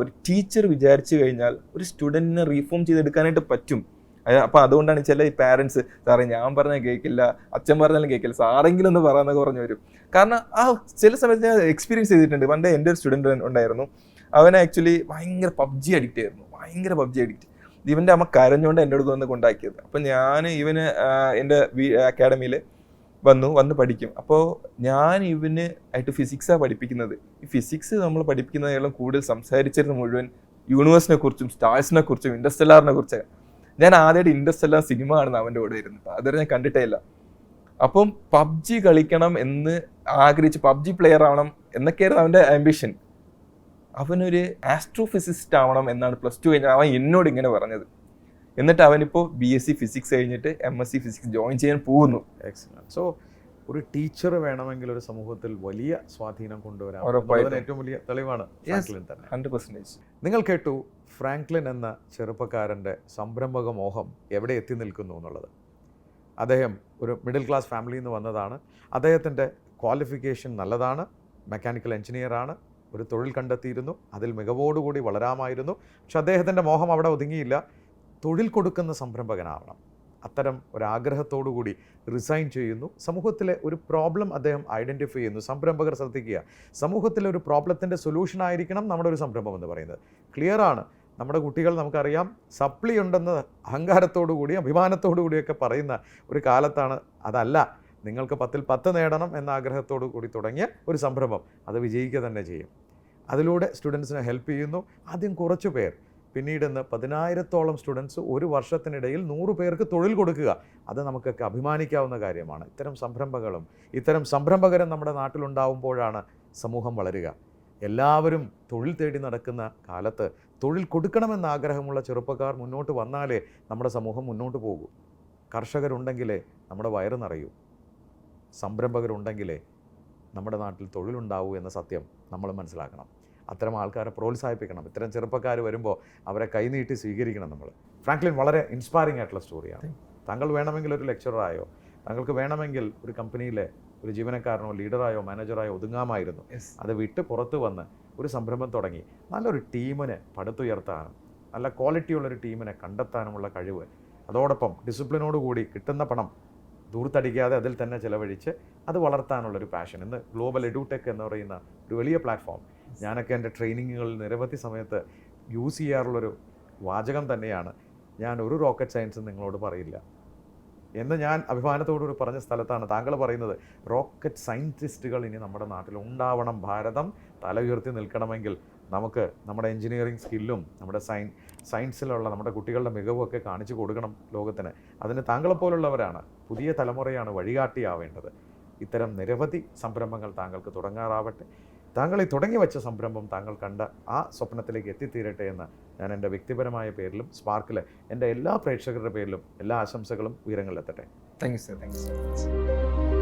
ഒരു ടീച്ചർ വിചാരിച്ചു കഴിഞ്ഞാൽ ഒരു സ്റ്റുഡന്റിനെ റീഫോം ചെയ്തെടുക്കാനായിട്ട് പറ്റും. അപ്പോൾ അപ്പൊ അതുകൊണ്ടാണ് ചില ഈ പാരന്റ്സ് സാറേ ഞാൻ പറഞ്ഞാൽ കേൾക്കില്ല അച്ഛൻ പറഞ്ഞാലും കേൾക്കില്ല സാറെങ്കിലും ഒന്ന് പറയാന്നൊക്കെ പറഞ്ഞു വരും. കാരണം ആ ചില സമയത്ത് ഞാൻ എക്സ്പീരിയൻസ് ചെയ്തിട്ടുണ്ട്. പണ്ട് എന്റെ ഒരു സ്റ്റുഡന്റ് ഉണ്ടായിരുന്നു. അവൻ ആക്ച്വലി ഭയങ്കര പബ്ജി അഡിക്റ്റ് ആയിരുന്നു. ഭയങ്കര പബ്ജി അഡിക്റ്റ് ഇവന്റെ അമ്മ കരഞ്ഞുകൊണ്ട് എന്റെ അടുത്ത് വന്ന് കൊണ്ടാക്കിയത്. അപ്പം ഞാൻ ഇവന് എന്റെ അക്കാഡമിയിൽ വന്നു വന്ന് പഠിക്കും. അപ്പോൾ ഞാൻ ഇവന് ആയിട്ട് ഫിസിക്സാണ് പഠിപ്പിക്കുന്നത്. ഈ ഫിസിക്സ് നമ്മൾ പഠിപ്പിക്കുന്നതിനെല്ലാം കൂടുതൽ സംസാരിച്ചിരുന്ന മുഴുവൻ യൂണിവേഴ്സിനെ കുറിച്ചും സ്റ്റാർസിനെ കുറിച്ചും ഇൻഡസ്റ്റെല്ലാറിനെ കുറിച്ച് ഞാൻ ആദ്യമായിട്ട് ഇൻഡസ്റ്റെല്ലാർ സിനിമ കാണുന്ന അവന്റെ കൂടെ ഇരുന്നത് അതുവരെ ഞാൻ കണ്ടിട്ടേ ഇല്ല അപ്പം പബ്ജി കളിക്കണം എന്ന് ആഗ്രഹിച്ച് പബ്ജി പ്ലെയർ ആവണം എന്നൊക്കെയായിരുന്നു അവന്റെ ആംബിഷൻ അവനൊരു ആസ്ട്രോഫിസിസ്റ്റ് ആവണം എന്നാണ് പ്ലസ് ടു കഴിഞ്ഞാൽ അവൻ എന്നോട് ഇങ്ങനെ പറഞ്ഞത്. എന്നിട്ട് അവനിപ്പോൾ ബി എസ് സി ഫിസിക്സ് കഴിഞ്ഞിട്ട് M S C physics join ചെയ്യാൻ പോകുന്നു. എക്സലന്റ് സോ ഒരു ടീച്ചർ വേണമെങ്കിൽ ഒരു സമൂഹത്തിൽ വലിയ സ്വാധീനം കൊണ്ടുവരാം. ഏറ്റവും വലിയ തെളിവാണ് ഫ്രാങ്ക്ലിൻ തന്നെ. ഹൺഡ്രഡ് പെർസെന്റേജ് നിങ്ങൾ കേട്ടു ഫ്രാങ്ക്ലിൻ എന്ന ചെറുപ്പക്കാരന്റെ സംരംഭക മോഹം എവിടെ എത്തി നിൽക്കുന്നു എന്നുള്ളത്. അദ്ദേഹം ഒരു മിഡിൽ ക്ലാസ് ഫാമിലിയിൽ നിന്ന് വന്നതാണ്. അദ്ദേഹത്തിന്റെ ക്വാളിഫിക്കേഷൻ നല്ലതാണ്. മെക്കാനിക്കൽ എഞ്ചിനീയറാണ് ഒരു തൊഴിൽ കണ്ടെത്തിയിരുന്നു. അതിൽ മികവോടുകൂടി വളരാമായിരുന്നു. പക്ഷെ അദ്ദേഹത്തിന്റെ മോഹം അവിടെ ഒതുങ്ങിയില്ല. തൊഴിൽ കൊടുക്കുന്ന സംരംഭകനാവണം. അത്തരം ഒരാഗ്രഹത്തോടു കൂടി റിസൈൻ ചെയ്യുന്നു. സമൂഹത്തിലെ ഒരു പ്രോബ്ലം അദ്ദേഹം ഐഡന്റിഫൈ ചെയ്യുന്നു. സംരംഭകർ ശ്രദ്ധിക്കുക. സമൂഹത്തിലെ ഒരു പ്രോബ്ലത്തിന്റെ സൊല്യൂഷൻ ആയിരിക്കണം നമ്മുടെ ഒരു സംരംഭം എന്ന് പറയുന്നത്. ആണ്. നമ്മുടെ കുട്ടികൾ നമുക്കറിയാം സപ്ലി ഉണ്ടെന്ന് അഹങ്കാരത്തോടു കൂടി അഭിമാനത്തോടു കൂടിയൊക്കെ പറയുന്ന ഒരു കാലത്താണ് അതല്ല. നിങ്ങൾക്ക് പത്തിൽ പത്ത് നേടണം എന്ന ആഗ്രഹത്തോടു കൂടി തുടങ്ങിയ ഒരു സംരംഭം അത് വിജയിക്കുക തന്നെ ചെയ്യും. അതിലൂടെ സ്റ്റുഡൻസിനെ ഹെൽപ്പ് ചെയ്യുന്നു. ആദ്യം കുറച്ച് പേർ. പിന്നീട് ഇന്ന് പതിനായിരത്തോളം സ്റ്റുഡൻസ് ഒരു വർഷത്തിനിടയിൽ നൂറ് പേർക്ക് തൊഴിൽ കൊടുക്കുക. അത് നമുക്കൊക്കെ അഭിമാനിക്കാവുന്ന കാര്യമാണ്. ഇത്തരം സംരംഭങ്ങളും ഇത്തരം സംരംഭകരും നമ്മുടെ നാട്ടിലുണ്ടാവുമ്പോഴാണ് സമൂഹം വളരുക. എല്ലാവരും തൊഴിൽ തേടി നടക്കുന്ന കാലത്ത് തൊഴിൽ കൊടുക്കണമെന്ന ആഗ്രഹമുള്ള ചെറുപ്പക്കാർ മുന്നോട്ട് വന്നാലേ നമ്മുടെ സമൂഹം മുന്നോട്ട് പോകൂ. കർഷകരുണ്ടെങ്കിലേ നമ്മുടെ വയറ് നിറയൂ. സംരംഭകരുണ്ടെങ്കിലേ നമ്മുടെ നാട്ടിൽ തൊഴിലുണ്ടാവൂ എന്ന സത്യം നമ്മൾ മനസ്സിലാക്കണം. അത്തരം ആൾക്കാരെ പ്രോത്സാഹിപ്പിക്കണം. ഇത്തരം ചെറുപ്പക്കാർ വരുമ്പോൾ അവരെ കൈനീട്ടി സ്വീകരിക്കണം നമ്മൾ ഫ്രാങ്ക്ലിൻ വളരെ ഇൻസ്പയറിംഗ് ആയിട്ടുള്ള സ്റ്റോറിയാണ് താങ്കൾ വേണമെങ്കിൽ ഒരു ലെക്ചറായോ താങ്കൾക്ക് വേണമെങ്കിൽ ഒരു കമ്പനിയിലെ ഒരു ജീവനക്കാരനോ ലീഡറായോ മാനേജറായോ ഒതുങ്ങാമായിരുന്നു. അത് വിട്ട് പുറത്തു വന്ന് ഒരു സംരംഭം തുടങ്ങി. നല്ലൊരു ടീമിനെ പടുത്തുയർത്താനും നല്ല ക്വാളിറ്റിയുള്ളൊരു ടീമിനെ കണ്ടെത്താനുമുള്ള കഴിവ്. അതോടൊപ്പം ഡിസിപ്ലിനോടുകൂടി കിട്ടുന്ന പണം ദൂർത്തടിക്കാതെ അതിൽ തന്നെ ചിലവഴിച്ച് അത് വളർത്താനുള്ളൊരു പാഷൻ ഇന്ന് ഗ്ലോബൽ എഡ്യൂടെക് എന്ന് പറയുന്ന ഒരു വലിയ പ്ലാറ്റ്ഫോം ഞാനൊക്കെ എന്റെ ട്രെയിനിങ്ങുകളിൽ നിരവധി സമയത്ത് യൂസ് ചെയ്യാറുള്ളൊരു വാചകം തന്നെയാണ്. ഞാൻ ഒരു റോക്കറ്റ് സയൻസും നിങ്ങളോട് പറയില്ല. എന്ന് ഞാൻ അഭിമാനത്തോടുകൂടി പറഞ്ഞ സ്ഥലത്താണ് താങ്കൾ പറയുന്നത്. റോക്കറ്റ് സയന്റിസ്റ്റുകൾ ഇനി നമ്മുടെ നാട്ടിൽ ഉണ്ടാവണം. ഭാരതം തല ഉയർത്തി നിൽക്കണമെങ്കിൽ നമുക്ക് നമ്മുടെ എഞ്ചിനീയറിംഗ് സ്കില്ലും നമ്മുടെ സയൻ സയൻസിലുള്ള നമ്മുടെ കുട്ടികളുടെ മികവൊക്കെ കാണിച്ചു കൊടുക്കണം ലോകത്തിന്. അതിന് താങ്കളെപ്പോലുള്ളവരാണ് പുതിയ തലമുറയാണ് വഴികാട്ടിയാവേണ്ടത്. ഇത്തരം നിരവധി സംരംഭങ്ങൾ താങ്കൾക്ക് തുടങ്ങാറാവട്ടെ. താങ്കൾ ഈ തുടങ്ങി വെച്ച സംരംഭം താങ്കൾ കണ്ട ആ സ്വപ്നത്തിലേക്ക് എത്തിത്തീരട്ടെ എന്ന് ഞാൻ എന്റെ വ്യക്തിപരമായ പേരിലും സ്പാർക്കിലെ എന്റെ എല്ലാ പ്രേക്ഷകരുടെ പേരിലും എല്ലാ ആശംസകളും ഉയരങ്ങളിലെത്തട്ടെ. Thank you sir thank you so much